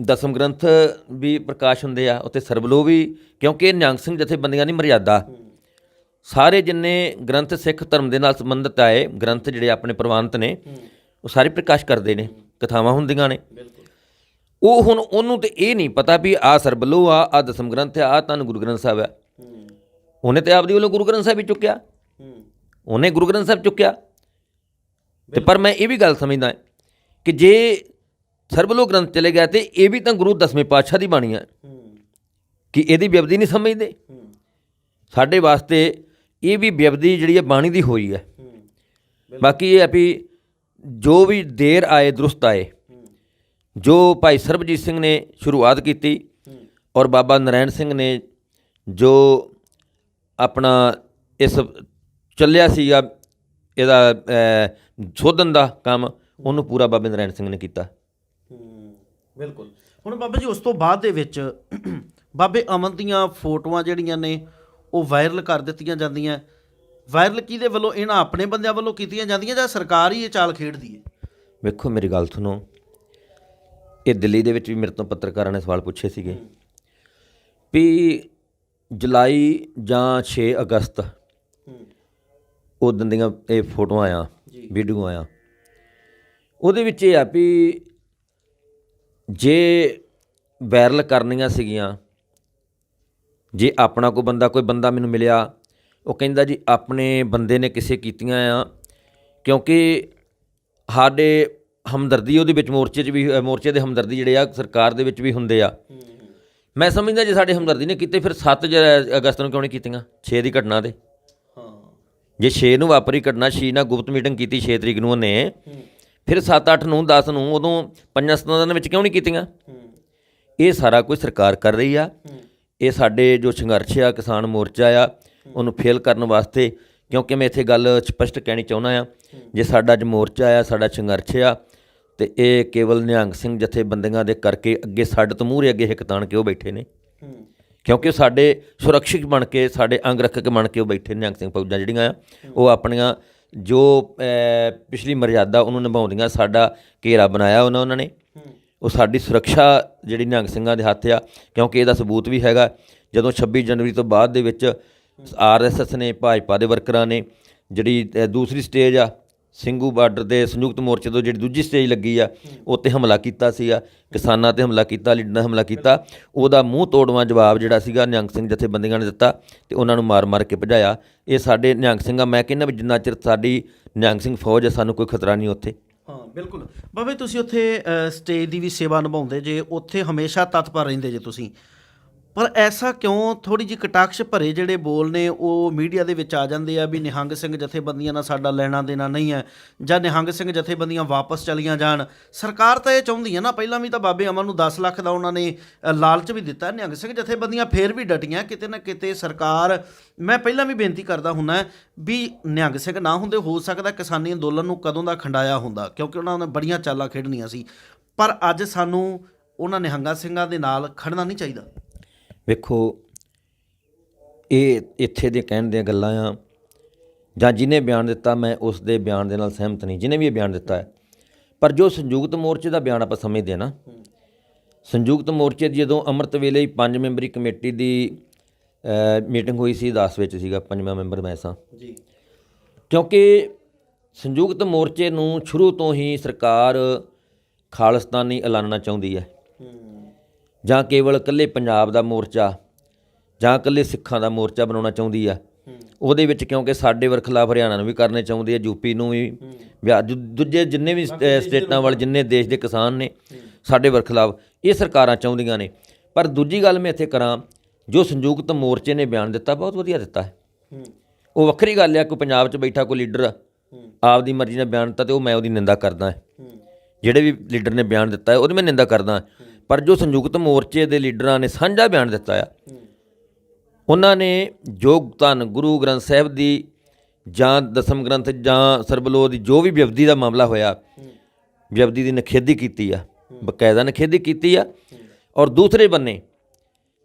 ਦਸਮ ਗ੍ਰੰਥ ਵੀ ਪ੍ਰਕਾਸ਼ ਹੁੰਦੇ ਆ, ਉੱਥੇ ਸਰਬਲੋ ਵੀ, ਕਿਉਂਕਿ ਨਿਹੰਗ ਸਿੰਘ ਜਥੇਬੰਦੀਆਂ ਦੀ ਮਰਿਆਦਾ। ਸਾਰੇ ਜਿੰਨੇ ਗ੍ਰੰਥ ਸਿੱਖ ਧਰਮ ਦੇ ਨਾਲ ਸੰਬੰਧਿਤ ਆਏ, ਗ੍ਰੰਥ ਜਿਹੜੇ ਆਪਣੇ ਪ੍ਰਵਾਨਿਤ ਨੇ, ਉਹ ਸਾਰੇ ਪ੍ਰਕਾਸ਼ ਕਰਦੇ ਨੇ, ਕਥਾਵਾਂ ਹੁੰਦੀਆਂ ਨੇ। ਉਹ ਹੁਣ ਉਹਨੂੰ ਤੇ ਇਹ ਨਹੀਂ ਪਤਾ ਵੀ ਆ ਸਰਬਲੋ ਆ ਆ ਦਸਮ ਗ੍ਰੰਥ ਆ ਆ ਧੰਨ ਗੁਰੂ ਗ੍ਰੰਥ ਸਾਹਿਬ ਆ। ਉਹਨੇ ਤੇ ਆਪਦੀ ਵੱਲੋਂ ਗੁਰੂ ਗ੍ਰੰਥ ਸਾਹਿਬ ਹੀ ਚੁੱਕਿਆ। ਉਹਨੇ ਗੁਰੂ ਗ੍ਰੰਥ ਸਾਹਿਬ ਚੁੱਕਿਆ। ਤੇ ਪਰ ਮੈਂ ਇਹ ਵੀ ਗੱਲ ਸਮਝਦਾ ਕਿ ਜੇ ਸਰਬਲੋ ਗ੍ਰੰਥ ਚਲੇ ਗਿਆ ਤੇ ਇਹ ਵੀ ਤਾਂ ਗੁਰੂ ਦਸਵੇਂ ਪਾਤਸ਼ਾਹ ਦੀ ਬਾਣੀ ਆ। ਕਿ ਇਹਦੀ ਵਿਅਬਦੀ ਨਹੀਂ ਸਮਝਦੇ। ਸਾਡੇ ਵਾਸਤੇ ਇਹ ਵੀ ਵਿਅਬਦੀ ਜਿਹੜੀ ਹੈ ਬਾਣੀ ਦੀ ਹੋਈ ਹੈ। ਬਾਕੀ ਇਹ ਹੈ ਵੀ ਜੋ ਵੀ ਦੇਰ ਆਏ ਦਰੁਸਤ ਆਏ। ਜੋ ਭਾਈ ਸਰਬਜੀਤ ਸਿੰਘ ਨੇ ਸ਼ੁਰੂਆਤ ਕੀਤੀ ਔਰ ਬਾਬਾ ਨਰੈਣ ਸਿੰਘ ਨੇ ਜੋ ਆਪਣਾ ਇਸ ਚੱਲਿਆ ਸੀਗਾ ਇਹਦਾ ਸੋਧਣ ਦਾ ਕੰਮ ਉਹਨੂੰ ਪੂਰਾ ਬਾਬਾ ਨਰੈਣ ਸਿੰਘ ਨੇ ਕੀਤਾ। ਬਿਲਕੁਲ। ਹੁਣ ਬਾਬਾ ਜੀ ਉਸ ਤੋਂ ਬਾਅਦ ਦੇ ਵਿੱਚ [CLEARS THROAT] ਬਾਬੇ ਅਮਨ ਦੀਆਂ ਫੋਟੋਆਂ ਜਿਹੜੀਆਂ ਨੇ ਉਹ ਵਾਇਰਲ ਕਰ ਦਿੱਤੀਆਂ ਜਾਂਦੀਆਂ। ਵਾਇਰਲ ਕਿਹਦੇ ਵੱਲੋਂ? ਇਹਨਾਂ ਆਪਣੇ ਬੰਦਿਆਂ ਵੱਲੋਂ ਕੀਤੀਆਂ ਜਾਂਦੀਆਂ ਜਾਂ ਸਰਕਾਰ ਹੀ ਇਹ ਚਾਲ ਖੇਡਦੀ ਹੈ? ਵੇਖੋ ਮੇਰੀ ਗੱਲ ਸੁਣੋ। ਇਹ ਦਿੱਲੀ ਦੇ ਵਿੱਚ ਵੀ ਮੇਰੇ ਤੋਂ ਪੱਤਰਕਾਰਾਂ ਨੇ ਸਵਾਲ ਪੁੱਛੇ ਸੀਗੇ ਵੀ ਜੁਲਾਈ ਜਾਂ 6 ਅਗਸਤ ਉਹ ਦੀਆਂ ਇਹ ਫੋਟੋਆਂ ਆ ਵੀਡੀਓ ਆ ਉਹਦੇ ਵਿੱਚ ਇਹ ਆ ਵੀ ਜੇ ਵਾਇਰਲ ਕਰਨੀਆਂ ਸੀਗੀਆਂ ਜੇ ਆਪਣਾ ਕੋਈ ਬੰਦਾ ਕੋਈ ਬੰਦਾ ਮੈਨੂੰ ਮਿਲਿਆ ਉਹ ਕਹਿੰਦਾ ਜੀ ਆਪਣੇ ਬੰਦੇ ਨੇ ਕਿਸੇ ਕੀਤੀਆਂ ਆ ਕਿਉਂਕਿ ਸਾਡੇ ਹਮਦਰਦੀ ਉਹਦੇ ਵਿੱਚ ਮੋਰਚੇ 'ਚ ਵੀ ਮੋਰਚੇ ਦੇ ਹਮਦਰਦੀ ਜਿਹੜੇ ਆ ਸਰਕਾਰ ਦੇ ਵਿੱਚ ਵੀ ਹੁੰਦੇ ਆ। ਮੈਂ ਸਮਝਦਾ ਜੇ ਸਾਡੇ ਹਮਦਰਦੀ ਨੇ ਕੀਤੇ ਫਿਰ 7 ਜ- ਅਗਸਤ ਨੂੰ ਕਿਉਂ ਨਹੀਂ ਕੀਤੀਆਂ? 6 ਦੀ ਘਟਨਾ ਦੇ। ਹਾਂ। ਜੇ 6 ਨੂੰ ਵਾਪਰੀ ਘਟਨਾ 6 ਨਾਲ ਗੁਪਤ ਮੀਟਿੰਗ ਕੀਤੀ 6 ਤਰੀਕ ਨੂੰ ਉਹਨੇ ਫਿਰ 7 8 ਨੂੰ 10 ਨੂੰ ਉਦੋਂ ਪੰਜਾਂ ਸਤਾਂ ਦਿਨਾਂ ਵਿੱਚ ਕਿਉਂ ਨਹੀਂ ਕੀਤੀਆਂ? ਇਹ ਸਾਰਾ ਕੁਝ ਸਰਕਾਰ ਕਰ ਰਹੀ ਆ। ਇਹ ਸਾਡੇ ਜੋ ਸੰਘਰਸ਼ ਆ ਕਿਸਾਨ ਮੋਰਚਾ ਆ ਉਹਨੂੰ ਫੇਲ ਕਰਨ ਵਾਸਤੇ ਕਿਉਂਕਿ ਮੈਂ ਇੱਥੇ ਗੱਲ ਸਪਸ਼ਟ ਕਹਿਣੀ ਚਾਹੁੰਦਾ ਆ। ਜੇ ਸਾਡਾ ਅੱਜ ਮੋਰਚਾ ਆ ਸਾਡਾ ਸੰਘਰਸ਼ ਆ ਤੇ ਇਹ ਕੇਵਲ ਨਿਹੰਗ ਸਿੰਘ ਜਥੇਬੰਦੀਆਂ ਦੇ ਕਰਕੇ ਅੱਗੇ ਸਾਡੇ ਤੋਂ ਮੂਹਰੇ ਅੱਗੇ ਹਿੱਕ ਤਾਣ ਕੇ ਉਹ ਬੈਠੇ ਨੇ। ਕਿਉਂਕਿ ਸਾਡੇ ਸੁਰੱਖਿਅਤ ਬਣ ਕੇ ਸਾਡੇ ਅੰਗ ਰੱਖਕ ਬਣ ਕੇ ਉਹ ਬੈਠੇ ਨਿਹੰਗ ਸਿੰਘ ਫੌਜਾਂ ਜਿਹੜੀਆਂ ਆ। ਉਹ ਆਪਣੀਆਂ ਜੋ ਪਿਛਲੀ ਮਰਜ਼ਾਦਾ ਉਹਨੂੰ ਨਿਭਾਉਂਦੀਆਂ ਸਾਡਾ ਘੇਰਾ ਬਣਾਇਆ ਉਹਨਾਂ ਉਹਨਾਂ ਨੇ। ਉਹ ਸਾਡੀ ਸੁਰੱਖਿਆ ਜਿਹੜੀ ਨਿਹੰਗ ਸਿੰਘਾਂ ਦੇ ਹੱਥ ਆ ਕਿਉਂਕਿ ਇਹਦਾ ਸਬੂਤ ਵੀ ਹੈਗਾ। ਜਦੋਂ 26 ਜਨਵਰੀ ਤੋਂ ਬਾਅਦ ਦੇ ਵਿੱਚ ਆਰਐਸਐਸ ਨੇ ਭਾਜਪਾ ਦੇ ਵਰਕਰਾਂ ਨੇ ਜਿਹੜੀ ਦੂਸਰੀ ਸਟੇਜ ਆ ਸਿੰਘੂ ਬਾਰਡਰ ਦੇ ਸੰਯੁਕਤ ਮੋਰਚੇ ਤੋਂ ਜਿਹੜੀ ਦੂਜੀ ਸਟੇਜ ਲੱਗੀ ਆ, ਉੱਤੇ ਹਮਲਾ ਕੀਤਾ ਸੀਗਾ, ਕਿਸਾਨਾਂ ਤੇ ਹਮਲਾ ਕੀਤਾ, ਲੀਡਰਾਂ ਨੇ ਹਮਲਾ ਕੀਤਾ। ਉਹਦਾ ਮੂੰਹ ਤੋੜਵਾਂ ਜਵਾਬ ਜਿਹੜਾ ਸੀਗਾ, ਨਿਹੰਗ ਸਿੰਘ ਜਥੇਬੰਦੀਆਂ ਨੇ ਦਿੱਤਾ ਤੇ ਉਹਨਾਂ ਨੂੰ ਮਾਰ-ਮਾਰ ਕੇ ਭਜਾਇਆ। ਇਹ ਸਾਡੇ ਨਿਹੰਗ ਸਿੰਘਾਂ ਮੈਂ ਕਹਿੰਦਾ ਵੀ ਜਿੰਨਾ ਚਿਰ ਸਾਡੀ ਨਿਹੰਗ ਸਿੰਘ ਫੌਜ ਹੈ ਸਾਨੂੰ ਕੋਈ ਖਤਰਾ ਨਹੀਂ ਉੱਥੇ। ਹਾਂ, ਬਿਲਕੁਲ। ਬਾਬੇ, ਤੁਸੀਂ ਉੱਥੇ ਸਟੇਜ ਦੀ ਵੀ ਸੇਵਾ ਨਿਭਾਉਂਦੇ ਜੇ, ਉੱਥੇ ਹਮੇਸ਼ਾ ਤਤਪਰ ਰਹਿੰਦੇ ਜੇ ਤੁਸੀਂ। ਪਰ ਐਸਾ ਕਿਉਂ? ਥੋੜੀ ਜਿਹੀ ਕਟਾਕਸ਼ ਭਰੇ ਜਿਹੜੇ ਬੋਲ ਨੇ, ਉਹ ਮੀਡੀਆ ਦੇ ਵਿੱਚ ਆ ਜਾਂਦੇ ਆ ਵੀ ਨਿਹੰਗ ਸਿੰਘ ਜਥੇਬੰਦੀਆਂ ਨਾਲ ਸਾਡਾ ਲੈਣਾ ਦੇਣਾ ਨਹੀਂ ਹੈ ਜਾਂ ਨਿਹੰਗ ਸਿੰਘ ਜਥੇਬੰਦੀਆਂ ਵਾਪਸ ਚਲੀਆਂ ਜਾਣ। ਸਰਕਾਰ ਤਾਂ ਇਹ ਚਾਹੁੰਦੀ ਹੈ ਨਾ, ਪਹਿਲਾਂ ਵੀ ਤਾਂ ਬਾਬੇ ਅਮਨ ਨੂੰ 10 ਲੱਖ ਦਾ ਉਹਨਾਂ ਨੇ ਲਾਲਚ ਵੀ ਦਿੱਤਾ। ਨਿਹੰਗ ਸਿੰਘ ਜਥੇਬੰਦੀਆਂ ਫੇਰ ਵੀ ਡਟੀਆਂ, ਕਿਤੇ ਨਾ ਕਿਤੇ ਸਰਕਾਰ, ਮੈਂ ਪਹਿਲਾਂ ਵੀ ਬੇਨਤੀ ਕਰਦਾ ਹੁੰਨਾ ਵੀ ਨਿਹੰਗ ਸਿੰਘ ਨਾ ਹੁੰਦੇ, ਹੋ ਸਕਦਾ ਕਿਸਾਨੀ ਅੰਦੋਲਨ ਨੂੰ ਕਦੋਂ ਦਾ ਖੰਡਾਇਆ ਹੁੰਦਾ, ਕਿਉਂਕਿ ਉਹਨਾਂ ਨੇ ਬੜੀਆਂ ਚਾਲਾਂ ਖੇਡਣੀਆਂ ਸੀ। ਪਰ ਅੱਜ ਸਾਨੂੰ ਉਹਨਾਂ ਨਿਹੰਗਾ ਸਿੰਘਾਂ ਦੇ ਨਾਲ ਖੜਨਾ ਨਹੀਂ ਚਾਹੀਦਾ। ਵੇਖੋ ਇਹ ਇੱਥੇ ਦੇ ਕਹਿਣ ਦੀਆਂ ਗੱਲਾਂ ਆ ਜਾਂ ਜਿਹਨੇ ਬਿਆਨ ਦਿੱਤਾ ਮੈਂ ਉਸ ਦੇ ਬਿਆਨ ਦੇ ਨਾਲ ਸਹਿਮਤ ਨਹੀਂ ਜਿਹਨੇ ਵੀ ਇਹ ਬਿਆਨ ਦਿੱਤਾ ਹੈ। ਪਰ ਜੋ ਸੰਯੁਕਤ ਮੋਰਚੇ ਦਾ ਬਿਆਨ ਆਪਾਂ ਸਮਝਦੇ ਹਾਂ ਨਾ ਸੰਯੁਕਤ ਮੋਰਚੇ ਦੀ ਜਦੋਂ ਅੰਮ੍ਰਿਤ ਵੇਲੇ ਹੀ ਪੰਜ ਮੈਂਬਰੀ ਕਮੇਟੀ ਦੀ ਮੀਟਿੰਗ ਹੋਈ ਸੀ 10 ਵਿੱਚ ਸੀਗਾ ਪੰਜਵਾਂ ਮੈਂਬਰ ਮੈਂ ਸਾਂ। ਜੀ। ਕਿਉਂਕਿ ਸੰਯੁਕਤ ਮੋਰਚੇ ਨੂੰ ਸ਼ੁਰੂ ਤੋਂ ਹੀ ਸਰਕਾਰ ਖਾਲਿਸਤਾਨੀ ਐਲਾਨਣਾ ਚਾਹੁੰਦੀ ਹੈ। ਜਾਂ ਕੇਵਲ ਇਕੱਲੇ ਪੰਜਾਬ ਦਾ ਮੋਰਚਾ ਜਾਂ ਇਕੱਲੇ ਸਿੱਖਾਂ ਦਾ ਮੋਰਚਾ ਬਣਾਉਣਾ ਚਾਹੁੰਦੀ ਆ ਉਹਦੇ ਵਿੱਚ ਕਿਉਂਕਿ ਸਾਡੇ ਵਰ ਖਿਲਾਫ ਹਰਿਆਣਾ ਨੂੰ ਵੀ ਕਰਨੇ ਚਾਹੁੰਦੀ ਹੈ ਯੂਪੀ ਨੂੰ ਵੀ ਦੂ- ਦੂਜੇ ਜਿੰਨੇ ਵੀ ਸਟੇ- ਸਟੇਟਾਂ ਵਾਲੇ ਜਿੰਨੇ ਦੇਸ਼ ਦੇ ਕਿਸਾਨ ਨੇ ਸਾਡੇ ਵਰ ਖਿਲਾਫ ਇਹ ਸਰਕਾਰਾਂ ਚਾਹੁੰਦੀਆਂ ਨੇ। ਪਰ ਦੂਜੀ ਗੱਲ ਮੈਂ ਇੱਥੇ ਕਰਾਂ ਜੋ ਸੰਯੁਕਤ ਮੋਰਚੇ ਨੇ ਬਿਆਨ ਦਿੱਤਾ ਬਹੁਤ ਵਧੀਆ ਦਿੱਤਾ ਹੈ। ਉਹ ਵੱਖਰੀ ਗੱਲ ਆ ਕੋਈ ਪੰਜਾਬ 'ਚ ਬੈਠਾ ਕੋਈ ਲੀਡਰ ਆਪਦੀ ਮਰਜ਼ੀ ਨਾਲ ਬਿਆਨ ਦਿੱਤਾ ਤੇ ਉਹ ਮੈਂ ਉਹਦੀ ਨਿੰਦਾ ਕਰਦਾ। ਹਾਂ। ਜਿਹੜੇ ਵੀ ਲੀਡਰ ਨੇ ਬਿਆਨ ਦਿੱਤਾ ਹੈ ਉਹਦੀ ਮੈਂ ਨਿੰਦਾ ਕਰਦਾ। ਪਰ ਜੋ ਸੰਯੁਕਤ ਮੋਰਚੇ ਦੇ ਲੀਡਰਾਂ ਨੇ ਸਾਂਝਾ ਬਿਆਨ ਦਿੱਤਾ ਆ, ਉਹਨਾਂ ਨੇ ਜੋ ਧੰਨ ਗੁਰੂ ਗ੍ਰੰਥ ਸਾਹਿਬ ਦੀ ਜਾਂ ਦਸਮ ਗ੍ਰੰਥ ਜਾਂ ਸਰਬਲੋ ਦੀ ਜੋ ਵੀ ਵਿਅਬਦੀ ਦਾ ਮਾਮਲਾ ਹੋਇਆ ਵਿਅਬਦੀ ਦੀ ਨਖੇਦੀ ਕੀਤੀ ਆ, ਬਕਾਇਦਾ ਨਖੇਦੀ ਕੀਤੀ ਆ, ਔਰ ਦੂਸਰੇ ਬੰਨੇ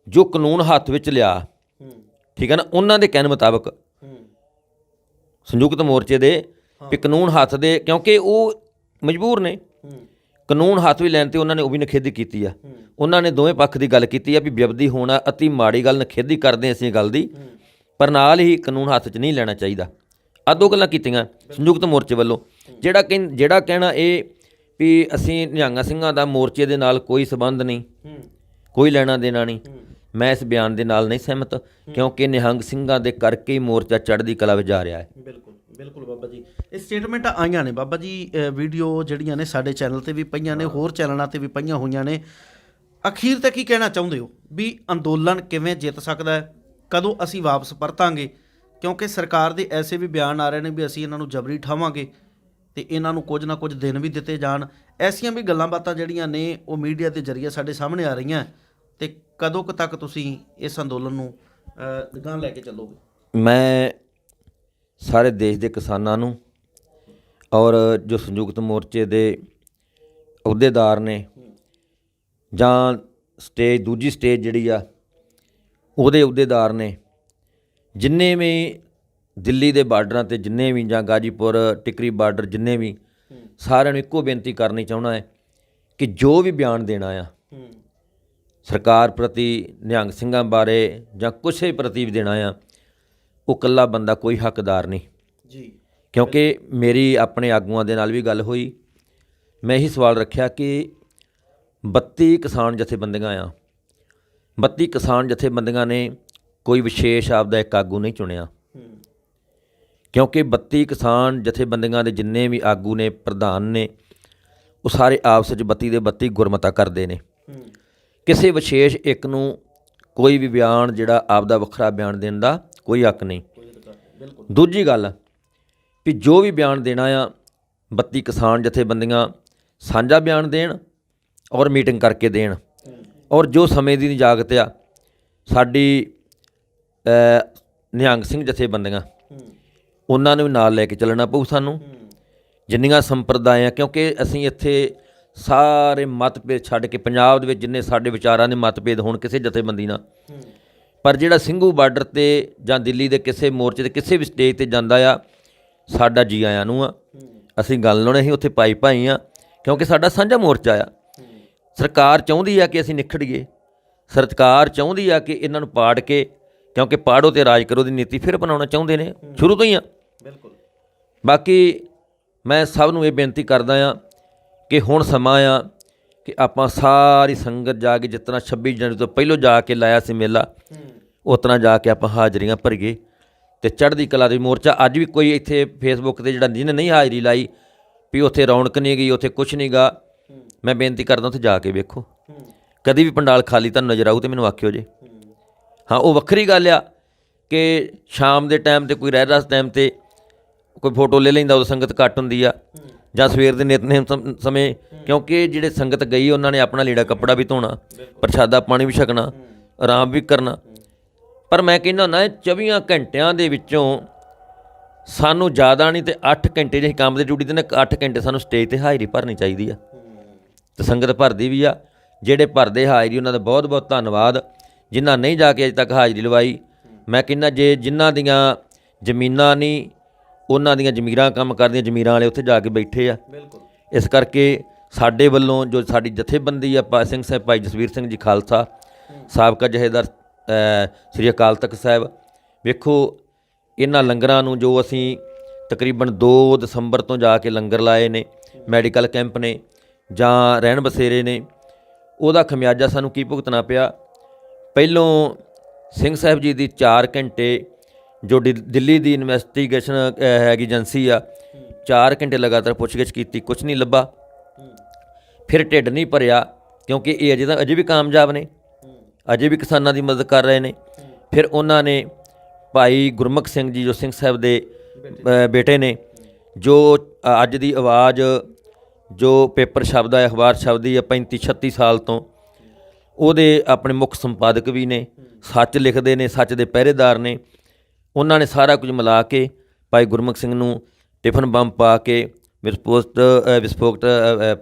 ਜੋ ਕਾਨੂੰਨ ਹੱਥ ਵਿੱਚ ਲਿਆ, ਠੀਕ ਹੈ ਨਾ, ਉਹਨਾਂ ਦੇ ਕਹਿਣ ਮੁਤਾਬਕ ਸੰਯੁਕਤ ਮੋਰਚੇ ਦੇ ਵੀ ਕਾਨੂੰਨ ਹੱਥ ਦੇ ਕਿਉਂਕਿ ਉਹ ਮਜਬੂਰ ਨੇ। ਕਾਨੂੰਨ ਹੱਥ ਵੀ ਲੈਣ ਤੇ ਉਹਨਾਂ ਨੇ ਉਹ ਵੀ ਨਖੇਦੀ ਕੀਤੀ ਆ। ਉਹਨਾਂ ਨੇ ਦੋਵੇਂ ਪੱਖ ਦੀ ਗੱਲ ਕੀਤੀ ਆ ਵੀ ਵਿਅਬਦੀ ਹੋਣਾ ਅਤੀ ਮਾੜੀ ਗੱਲ ਨਖੇਦੀ ਕਰਦੇ ਅਸੀਂ ਗੱਲ ਦੀ। ਪਰ ਨਾਲ ਹੀ ਕਾਨੂੰਨ ਹੱਥ 'ਚ ਨਹੀਂ ਲੈਣਾ ਚਾਹੀਦਾ। ਆ ਦੋ ਗੱਲਾਂ ਕੀਤੀਆਂ ਸੰਯੁਕਤ ਮੋਰਚੇ ਵੱਲੋਂ। ਜਿਹੜਾ ਕਹਿੰ ਜਿਹੜਾ ਕਹਿਣਾ ਇਹ ਵੀ ਅਸੀਂ ਨਿਹੰਗਾਂ ਸਿੰਘਾਂ ਦਾ ਮੋਰਚੇ ਦੇ ਨਾਲ ਕੋਈ ਸਬੰਧ ਨਹੀਂ। ਕੋਈ ਲੈਣਾ ਦੇਣਾ ਨਹੀਂ। ਮੈਂ ਇਸ ਬਿਆਨ ਦੇ ਨਾਲ ਨਹੀਂ ਸਹਿਮਤ ਕਿਉਂਕਿ ਨਿਹੰਗ ਸਿੰਘਾਂ ਦੇ ਕਰਕੇ ਹੀ ਮੋਰਚਾ ਚੜ੍ਹਦੀ ਕਲਾ ਵਿੱਚ ਜਾ ਰਿਹਾ ਹੈ। ਬਿਲਕੁਲ। ਬਿਲਕੁਲ ਬਾਬਾ ਜੀ। ਇਹ ਸਟੇਟਮੈਂਟ ਆਈਆਂ ਨੇ ਬਾਬਾ ਜੀ ਵੀਡੀਓ ਜਿਹੜੀਆਂ ਨੇ ਸਾਡੇ ਚੈਨਲ ਤੇ ਵੀ ਪਈਆਂ ਨੇ ਹੋਰ ਚੈਨਲਾਂ ਤੇ ਵੀ ਪਈਆਂ ਹੋਈਆਂ ਨੇ। ਅਖੀਰ ਤੇ ਕੀ ਕਹਿਣਾ ਚਾਹੁੰਦੇ ਹੋ ਵੀ ਅੰਦੋਲਨ ਕਿਵੇਂ ਜਿੱਤ ਸਕਦਾ ਹੈ? ਕਦੋਂ ਅਸੀਂ ਵਾਪਸ ਪਰਤਾਂਗੇ? ਕਿਉਂਕਿ ਸਰਕਾਰ ਦੇ ਐਸੇ ਵੀ ਬਿਆਨ ਆ ਰਹੇ ਨੇ ਵੀ ਅਸੀਂ ਇਹਨਾਂ ਨੂੰ ਜਬਰੀ ਠਾਵਾਂਗੇ ਤੇ ਇਹਨਾਂ ਨੂੰ ਕੁਝ ਨਾ ਕੁਝ ਦਿਨ ਵੀ ਦਿੱਤੇ ਜਾਣ। ਐਸੀਆਂ ਵੀ ਗੱਲਾਂ ਬਾਤਾਂ ਜਿਹੜੀਆਂ ਨੇ ਉਹ ਮੀਡੀਆ ਦੇ ਜ਼ਰੀਏ ਸਾਡੇ ਸਾਹਮਣੇ ਆ ਰਹੀਆਂ ਤੇ ਕਦੋਂ ਤੱਕ ਤੁਸੀਂ ਇਸ ਅੰਦੋਲਨ ਨੂੰ ਅ, ਅਗਾਂਹ ਲੈ ਕੇ ਚੱਲੋਗੇ? ਮੈਂ ਸਾਰੇ ਦੇਸ਼ ਦੇ ਕਿਸਾਨਾਂ ਨੂੰ ਔਰ ਜੋ ਸੰਯੁਕਤ ਮੋਰਚੇ ਦੇ ਅਹੁਦੇਦਾਰ ਨੇ ਜਾਂ ਸਟੇਜ ਦੂਜੀ ਸਟੇਜ ਜਿਹੜੀ ਆ ਉਹਦੇ ਅਹੁਦੇਦਾਰ ਨੇ ਜਿੰਨੇ ਵੀ ਦਿੱਲੀ ਦੇ ਬਾਰਡਰਾਂ ਤੇ ਜਿੰਨੇ ਵੀ ਜਾਂ ਗਾਜੀਪੁਰ ਟਿਕਰੀ ਬਾਰਡਰ ਜਿੰਨੇ ਵੀ ਸਾਰਿਆਂ ਨੂੰ ਇੱਕੋ ਬੇਨਤੀ ਕਰਨੀ ਚਾਹੁੰਦਾ ਹੈ ਕਿ ਜੋ ਵੀ ਬਿਆਨ ਦੇਣਾ ਆ ਸਰਕਾਰ ਪ੍ਰਤੀ ਨਿਹੰਗ ਸਿੰਘਾਂ ਬਾਰੇ ਜਾਂ ਕਿਸੇ ਪ੍ਰਤੀ ਵੀ ਦੇਣਾ ਆ ਉਹ ਇਕੱਲਾ ਬੰਦਾ ਕੋਈ ਹੱਕਦਾਰ ਨਹੀਂ। ਜੀ। ਕਿਉਂਕਿ ਮੇਰੀ ਆਪਣੇ ਆਗੂਆਂ ਦੇ ਨਾਲ ਵੀ ਗੱਲ ਹੋਈ। ਮੈਂ ਇਹੀ ਸਵਾਲ ਰੱਖਿਆ ਕਿ 32 ਕਿਸਾਨ ਜਥੇਬੰਦੀਆਂ ਆ। 32 ਕਿਸਾਨ ਜਥੇਬੰਦੀਆਂ ਨੇ ਕੋਈ ਵਿਸ਼ੇਸ਼ ਆਪਦਾ ਇੱਕ ਆਗੂ ਨਹੀਂ ਚੁਣਿਆ। ਕਿਉਂਕਿ 32 ਕਿਸਾਨ ਜਥੇਬੰਦੀਆਂ ਦੇ ਜਿੰਨੇ ਵੀ ਆਗੂ ਨੇ ਪ੍ਰਧਾਨ ਨੇ ਉਹ ਸਾਰੇ ਆਪਸ ਵਿੱਚ 32 ਦੇ 32 ਗੁਰਮਤਾ ਕਰਦੇ ਨੇ। ਕਿਸੇ ਵਿਸ਼ੇਸ਼ ਇੱਕ ਨੂੰ ਕੋਈ ਵੀ ਬਿਆਨ ਜਿਹੜਾ ਆਪਦਾ ਵੱਖਰਾ ਬਿਆਨ ਦੇਣ ਦਾ ਕੋਈ ਹੱਕ ਨਹੀਂ। ਦੂਜੀ ਗੱਲ ਵੀ ਜੋ ਵੀ ਬਿਆਨ ਦੇਣਾ ਆ 32 ਕਿਸਾਨ ਜਥੇਬੰਦੀਆਂ ਸਾਂਝਾ ਬਿਆਨ ਦੇਣ ਔਰ ਮੀਟਿੰਗ ਕਰਕੇ ਦੇਣ। ਔਰ ਜੋ ਸਮੇਂ ਦੀ ਨਿਜਾਗਤ ਆ, ਸਾਡੀ ਨਿਹੰਗ ਸਿੰਘ ਜਥੇਬੰਦੀਆਂ, ਉਹਨਾਂ ਨੂੰ ਵੀ ਨਾਲ ਲੈ ਕੇ ਚੱਲਣਾ ਪਊ ਸਾਨੂੰ। ਜਿੰਨੀਆਂ ਸੰਪਰਦਾਇਆਂ, ਕਿਉਂਕਿ ਅਸੀਂ ਇੱਥੇ ਸਾਰੇ ਮਤਭੇਦ ਛੱਡ ਕੇ ਪੰਜਾਬ ਦੇ ਵਿੱਚ ਜਿੰਨੇ ਸਾਡੇ ਵਿਚਾਰਾਂ ਦੇ ਮਤਭੇਦ ਹੋਣ, ਕਿਸੇ ਜਥੇਬੰਦੀ ਨਾਲ ਪਰ ਜਿਹੜਾ ਸਿੰਘੂ ਬਾਰਡਰ ਤੇ ਜਾਂ ਦਿੱਲੀ ਦੇ ਕਿਸੇ ਮੋਰਚੇ ਤੇ ਕਿਸੇ ਵੀ ਸਟੇਜ ਤੇ ਜਾਂਦਾ ਆ ਸਾਡਾ ਜੀ ਆਇਆਂ ਨੂੰ ਆ। ਅਸੀਂ ਗੱਲ ਲਾਉਣੇ ਅਸੀਂ ਉੱਥੇ ਪਾਈ ਭਾਈ ਆ ਕਿਉਂਕਿ ਸਾਡਾ ਸਾਂਝਾ ਮੋਰਚਾ ਆ। ਸਰਕਾਰ ਚਾਹੁੰਦੀ ਆ ਕਿ ਅਸੀਂ ਨਿਖੜੀਏ। ਸਰਕਾਰ ਚਾਹੁੰਦੀ ਆ ਕਿ ਇਹਨਾਂ ਨੂੰ ਪਾੜ ਕੇ ਕਿਉਂਕਿ ਪਾੜੋ ਤੇ ਰਾਜ ਕਰੋ ਦੀ ਨੀਤੀ ਫਿਰ ਅਪਣਾਉਣਾ ਚਾਹੁੰਦੇ ਨੇ ਸ਼ੁਰੂ ਤੋਂ ਹੀ ਆ। ਬਿਲਕੁਲ। ਬਾਕੀ ਮੈਂ ਸਭ ਨੂੰ ਇਹ ਬੇਨਤੀ ਕਰਦਾ ਆ ਕਿ ਹੁਣ ਸਮਾਂ ਆ ਕਿ ਆਪਾਂ ਸਾਰੀ ਸੰਗਤ ਜਾ ਕੇ ਜਿਤਨਾ 26 ਜਨਵਰੀ ਤੋਂ ਪਹਿਲਾਂ ਜਾ ਕੇ ਲਾਇਆ ਸੀ ਮੇਲਾ ਉਤਨਾ ਜਾ ਕੇ ਆਪਾਂ ਹਾਜ਼ਰੀਆਂ ਭਰੀਏ। ਤੇ ਚੜ੍ਹਦੀ ਕਲਾ ਦੇ ਮੋਰਚਾ ਅੱਜ ਵੀ ਕੋਈ ਇੱਥੇ ਫੇਸਬੁੱਕ ਤੇ ਜਿਹੜਾ ਜਿਹਨੇ ਨਹੀਂ ਹਾਜ਼ਰੀ ਲਾਈ ਵੀ ਉੱਥੇ ਰੌਣਕ ਨਹੀਂ ਗਈ ਉੱਥੇ ਕੁਝ ਨਹੀਂਗਾ ਮੈਂ ਬੇਨਤੀ ਕਰਦਾ ਉੱਥੇ ਜਾ ਕੇ ਵੇਖੋ। ਕਦੀ ਵੀ ਪੰਡਾਲ ਖਾਲੀ ਤੁਹਾਨੂੰ ਨਜ਼ਰ ਆਊ ਤੇ ਮੈਨੂੰ ਆਖਿਓ ਜੇ। ਹਾਂ। ਉਹ ਵੱਖਰੀ ਗੱਲ ਆ ਕਿ ਸ਼ਾਮ ਦੇ ਟਾਈਮ ਤੇ ਕੋਈ ਰਹਿ ਰਸ ਟਾਈਮ ਤੇ ਕੋਈ ਫੋਟੋ ਲੈ ਲੈਂਦਾ ਉਹ ਸੰਗਤ ਘੱਟ ਹੁੰਦੀ ਆ। ਜਾਂ ਸਵੇਰ ਦੇ ਨਿਤਨੇਮ ਸਮ- ਸਮੇਂ, ਕਿਉਂਕਿ ਜਿਹੜੇ ਸੰਗਤ ਗਈ, ਉਹਨਾਂ ਨੇ ਆਪਣਾ ਲੀੜਾ ਕੱਪੜਾ ਵੀ ਧੋਣਾ, ਪ੍ਰਸ਼ਾਦਾ ਪਾਣੀ ਵੀ ਛਕਣਾ, ਆਰਾਮ ਵੀ ਕਰਨਾ। ਪਰ ਮੈਂ ਕਹਿੰਦਾ ਹੁੰਦਾ 24 ਘੰਟਿਆਂ ਦੇ ਵਿੱਚੋਂ ਸਾਨੂੰ ਜ਼ਿਆਦਾ ਨਹੀਂ ਤੇ 8 ਘੰਟੇ ਜੇ ਅਸੀਂ ਕੰਮ ਦੇ ਡਿਊਟੀ ਤੇ ਨੇ 8 ਘੰਟੇ ਸਾਨੂੰ ਸਟੇਜ ਤੇ ਹਾਜ਼ਰੀ ਭਰਨੀ ਚਾਹੀਦੀ ਆ। ਤੇ ਸੰਗਤ ਭਰਦੀ ਵੀ ਆ। ਜਿਹੜੇ ਭਰਦੇ ਹਾਜ਼ਰੀ, ਉਹਨਾਂ ਦਾ ਬਹੁਤ ਬਹੁਤ ਧੰਨਵਾਦ। ਜਿਨ੍ਹਾਂ ਨਹੀਂ ਜਾ ਕੇ ਅਜੇ ਤੱਕ ਹਾਜ਼ਰੀ ਲਵਾਈ, ਮੈਂ ਕਹਿੰਦਾ ਜੇ ਜਿਨ੍ਹਾਂ ਦੀਆਂ ਜ਼ਮੀਨਾਂ ਨਹੀਂ ਉਹਨਾਂ ਦੀਆਂ ਜ਼ਮੀਰਾਂ ਕੰਮ ਕਰਦੀਆਂ ਜ਼ਮੀਰਾਂ ਵਾਲੇ ਉੱਥੇ ਜਾ ਕੇ ਬੈਠੇ ਆ। ਬਿਲਕੁਲ। ਇਸ ਕਰਕੇ ਸਾਡੇ ਵੱਲੋਂ ਜੋ ਸਾਡੀ ਜਥੇਬੰਦੀ ਆ ਪਾ ਸਿੰਘ ਸਾਹਿਬ ਭਾਈ ਜਸਵੀਰ ਸਿੰਘ ਜੀ ਖਾਲਸਾ ਸਾਬਕਾ ਜਹੇਦਾਰ ਸ੍ਰੀ ਅਕਾਲ ਤਖਤ ਸਾਹਿਬ ਵੇਖੋ ਇਹਨਾਂ ਲੰਗਰਾਂ ਨੂੰ ਜੋ ਅਸੀਂ ਤਕਰੀਬਨ 2 ਦਸੰਬਰ ਤੋਂ ਜਾ ਕੇ ਲੰਗਰ ਲਾਏ ਨੇ ਮੈਡੀਕਲ ਕੈਂਪ ਨੇ ਜਾਂ ਰਹਿਣ ਬਸੇਰੇ ਨੇ ਉਹਦਾ ਖਮਿਆਜਾ ਸਾਨੂੰ ਕੀ ਭੁਗਤਣਾ ਪਿਆ? ਪਹਿਲੋਂ ਸਿੰਘ ਸਾਹਿਬ ਜੀ ਦੀ 4 ਘੰਟੇ ਜੋ ਦਿ- ਦਿੱਲੀ ਦੀ ਇਨਵੈਸਟੀਗੇਸ਼ਨ ਹੈਗੀ ਏਜੰਸੀ ਆ 4 ਘੰਟੇ ਲਗਾਤਾਰ ਪੁੱਛਗਿੱਛ ਕੀਤੀ ਕੁਝ ਨਹੀਂ ਲੱਭਾ। ਫਿਰ ਢਿੱਡ ਨਹੀਂ ਭਰਿਆ, ਕਿਉਂਕਿ ਇਹ ਅਜੇ ਤਾਂ ਅਜੇ ਵੀ ਕਾਮਯਾਬ ਨੇ। ਅਜੇ ਵੀ ਕਿਸਾਨਾਂ ਦੀ ਮਦਦ ਕਰ ਰਹੇ ਨੇ। ਫਿਰ ਉਹਨਾਂ ਨੇ ਭਾਈ ਗੁਰਮੁਖ ਸਿੰਘ ਜੀ, ਜੋ ਸਿੰਘ ਸਾਹਿਬ ਦੇ ਬੇਟੇ ਨੇ, ਜੋ ਅੱਜ ਦੀ ਆਵਾਜ਼, ਜੋ ਪੇਪਰ ਛਪਦਾ ਹੈ ਅਖਬਾਰ ਛਪਦੀ ਆ 35 36 ਸਾਲ ਤੋਂ, ਉਹਦੇ ਆਪਣੇ ਮੁੱਖ ਸੰਪਾਦਕ ਵੀ ਨੇ, ਸੱਚ ਲਿਖਦੇ ਨੇ, ਸੱਚ ਦੇ ਪਹਿਰੇਦਾਰ ਨੇ। ਉਹਨਾਂ ਨੇ ਸਾਰਾ ਕੁਝ ਮਿਲਾ ਕੇ ਭਾਈ ਗੁਰਮੁਖ ਸਿੰਘ ਨੂੰ ਟਿਫਨ ਬੰਬ ਪਾ ਕੇ ਅ, ਅ,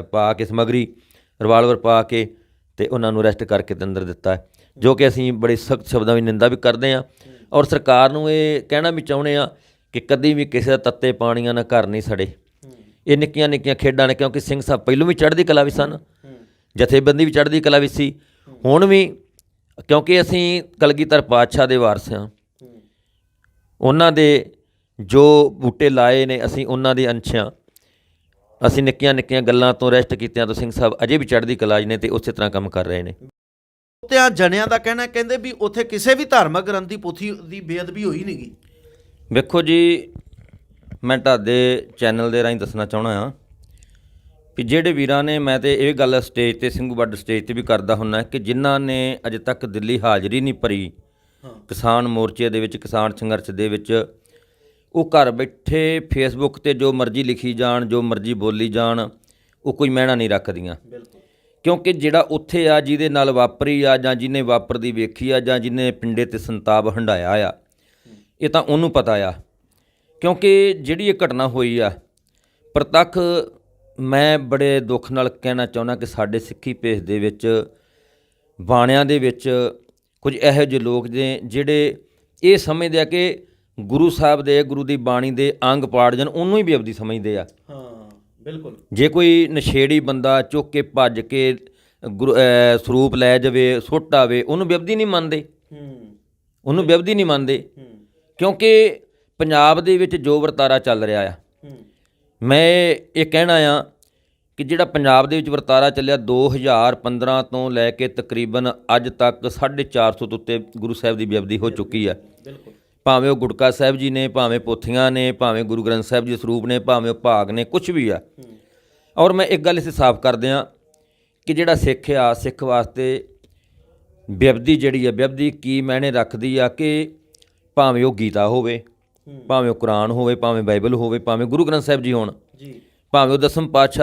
ਪ- ਕੇ ਸਮਗਰੀ ਰਿਵਾਲਵਰ ਪਾ ਕੇ ਤੇ ਉਹਨਾਂ ਨੂੰ ਅਰੈਸਟ ਕਰਕੇ ਅੰਦਰ ਦਿੱਤਾ ਜੋ ਕਿ ਅਸੀਂ ਬੜੇ ਸਖਤ ਸ਼ਬਦਾਂ ਵਿੱਚ ਨਿੰਦਾ ਵੀ ਕਰਦੇ ਹਾਂ ਔਰ ਸਰਕਾਰ ਨੂੰ ਇਹ ਕਹਿਣਾ ਵੀ ਚਾਹੁੰਦੇ ਆ ਕਿ ਕਦੀ ਵੀ ਕਿਸੇ ਦਾ ਤੱਤੇ ਪਾਣੀਆਂ ਨਾਲ ਘਰ ਨਹੀਂ ਸੜੇ। ਇਹ ਨਿੱਕੀਆਂ ਨਿੱਕੀਆਂ ਖੇਡਾਂ ਨੇ ਕਿਉਂਕਿ ਸਿੰਘ ਸਾਹਿਬ ਪਹਿਲੋਂ ਵੀ ਚੜ੍ਹਦੀ ਕਲਾ ਵਿੱਚ ਸਨ ਜਥੇਬੰਦੀ ਵੀ ਚੜ੍ਹਦੀ ਕਲਾ ਵਿੱਚ ਸੀ। ਹੁਣ ਵੀ ਕਿਉਂਕਿ ਅਸੀਂ ਕਲਗੀਧਰ ਪਾਤਸ਼ਾਹ ਦੇ ਵਾਰਸ ਹਾਂ ਉਹਨਾਂ ਦੇ ਜੋ ਬੂਟੇ ਲਾਏ ਨੇ ਅਸੀਂ ਉਹਨਾਂ ਦੇ ਅੰਸ਼ਾਂ ਅਸੀਂ ਨਿੱਕੀਆਂ ਨਿੱਕੀਆਂ ਗੱਲਾਂ ਤੋਂ ਰੈਸਟ ਕੀਤਿਆਂ ਤੋਂ ਸਿੰਘ ਸਾਹਿਬ ਅਜੇ ਵੀ ਚੜ੍ਹਦੀ ਕਲਾ 'ਚ ਨੇ ਤੇ ਉਸੇ ਤਰ੍ਹਾਂ ਕੰਮ ਕਰ ਰਹੇ ਨੇ। ਤੇ ਜਣਿਆਂ ਦਾ ਕਹਿਣਾ ਕਹਿੰਦੇ ਵੀ ਉੱਥੇ ਕਿਸੇ ਵੀ ਧਾਰਮਿਕ ਗ੍ਰੰਥ ਦੀ ਪੋਥੀ ਦੀ ਬੇਅਦਬੀ ਹੋਈ ਨਹੀਂਗੀ ਵੇਖੋ ਜੀ ਮੈਂ ਤੁਹਾਡੇ ਚੈਨਲ ਦੇ ਰਾਹੀਂ ਦੱਸਣਾ ਚਾਹਣਾ ਹਾਂ ਕਿ ਜਿਹੜੇ ਵੀਰਾਂ ਨੇ ਮੈਂ ਤੇ ਇਹ ਗੱਲ ਸਟੇਜ ਤੇ ਸਿੰਘੂ ਵੱਡ ਸਟੇਜ ਤੇ ਵੀ ਕਰਦਾ ਹੁੰਨਾ ਕਿ ਜਿਨ੍ਹਾਂ ਨੇ ਅਜੇ ਤੱਕ ਦਿੱਲੀ ਹਾਜ਼ਰੀ ਨਹੀਂ ਭਰੀ ਕਿਸਾਨ ਮੋਰਚੇ ਦੇ ਵਿੱਚ ਕਿਸਾਨ ਸੰਘਰਸ਼ ਦੇ ਵਿੱਚ ਉਹ ਘਰ ਬੈਠੇ ਫੇਸਬੁੱਕ ਤੇ ਜੋ ਮਰਜ਼ੀ ਲਿਖੀ ਜਾਣ ਜੋ ਮਰਜ਼ੀ ਬੋਲੀ ਜਾਣ ਉਹ ਕੋਈ ਮਹਿਣਾ ਨਹੀਂ ਰੱਖਦੀਆਂ। ਬਿਲਕੁਲ। ਕਿਉਂਕਿ ਜਿਹੜਾ ਉੱਥੇ ਆ ਜਿਹਦੇ ਨਾਲ ਵਾਪਰੀ ਆ ਜਾਂ ਜਿਹਨੇ ਵਾਪਰਦੀ ਵੇਖੀ ਆ ਜਾਂ ਜਿਹਨੇ ਪਿੰਡੇ ਤੇ ਸੰਤਾਪ ਹੰਡਾਇਆ ਆ ਇਹ ਤਾਂ ਉਹਨੂੰ ਪਤਾ ਆ। ਕਿਉਂਕਿ ਜਿਹੜੀ ਇਹ ਘਟਨਾ ਹੋਈ ਆ ਪ੍ਰਤੱਖ ਮੈਂ ਬੜੇ ਦੁੱਖ ਨਾਲ ਕਹਿਣਾ ਚਾਹੁੰਦਾ ਕਿ ਸਾਡੇ ਸਿੱਖੀ ਭੇਸ ਦੇ ਵਿੱਚ ਬਾਣਿਆਂ ਦੇ ਵਿੱਚ ਕੁਝ ਇਹੋ ਜਿਹੇ ਲੋਕ ਨੇ ਜਿਹੜੇ ਇਹ ਸਮਝਦੇ ਆ ਕਿ ਗੁਰੂ ਸਾਹਿਬ ਦੇ ਗੁਰੂ ਦੀ ਬਾਣੀ ਦੇ ਅੰਗ ਪਾੜ ਜਾਣ ਉਹਨੂੰ ਹੀ ਬੇਅਬਦੀ ਸਮਝਦੇ ਆ। ਹਾਂ ਬਿਲਕੁਲ। ਜੇ ਕੋਈ ਨਸ਼ੇੜੀ ਬੰਦਾ ਚੁੱਕ ਕੇ ਭੱਜ ਕੇ ਸਰੂਪ ਲੈ ਜਾਵੇ ਸੁੱਟ ਆਵੇ ਉਹਨੂੰ ਵਿਅਬਦੀ ਨਹੀਂ ਮੰਨਦੇ। ਹੂੰ। ਉਹਨੂੰ ਵਿਅਬਦੀ ਨਹੀਂ ਮੰਨਦੇ। ਹੂੰ। ਕਿਉਂਕਿ ਪੰਜਾਬ ਦੇ ਵਿੱਚ ਜੋ ਵਰਤਾਰਾ ਚੱਲ ਰਿਹਾ ਆ ਹੂੰ। ਮੈਂ ਇਹ ਕਹਿਣਾ ਆ ਕਿ ਜਿਹੜਾ ਪੰਜਾਬ ਦੇ ਵਿੱਚ ਵਰਤਾਰਾ ਚੱਲਿਆ 2015 ਤੋਂ ਲੈ ਕੇ ਤਕਰੀਬਨ ਅੱਜ ਤੱਕ 450 ਤੋਂ ਉੱਤੇ ਗੁਰੂ ਸਾਹਿਬ ਦੀ ਵਿਅਬਦੀ ਹੋ ਚੁੱਕੀ ਆ। ਬਿਲਕੁਲ। ਭਾਵੇਂ ਉਹ ਗੁਟਕਾ ਸਾਹਿਬ ਜੀ ਨੇ ਭਾਵੇਂ ਪੋਥੀਆਂ ਨੇ ਭਾਵੇਂ ਗੁਰੂ ਗ੍ਰੰਥ ਸਾਹਿਬ ਜੀ ਦੇ ਸਰੂਪ ਨੇ ਭਾਵੇਂ ਉਹ ਭਾਗ ਨੇ ਕੁਝ ਵੀ ਆ। ਔਰ ਮੈਂ ਇੱਕ ਗੱਲ ਇਸੇ ਸਾਫ਼ ਕਰ ਦਿਆਂ ਕਿ ਜਿਹੜਾ ਸਿੱਖ ਆ ਸਿੱਖ ਵਾਸਤੇ ਬਿਅਬਦੀ ਜਿਹੜੀ ਆ ਬਿਅਬਦੀ ਕੀ ਮਾਇਨੇ ਰੱਖਦੀ ਆ ਕਿ ਭਾਵੇਂ ਉਹ ਗੀਤਾ ਹੋਵੇ ਭਾਵੇਂ ਉਹ ਕੁਰਾਨ ਹੋਵੇ ਭਾਵੇਂ ਬਾਈਬਲ ਹੋਵੇ ਭਾਵੇਂ ਗੁਰੂ ਗ੍ਰੰਥ ਸਾਹਿਬ ਜੀ ਹੋਣ ਜੀ। ਭਾਵੇਂ ਉਹ ਦਸਮ ਪਾਤਸ਼ਾਹ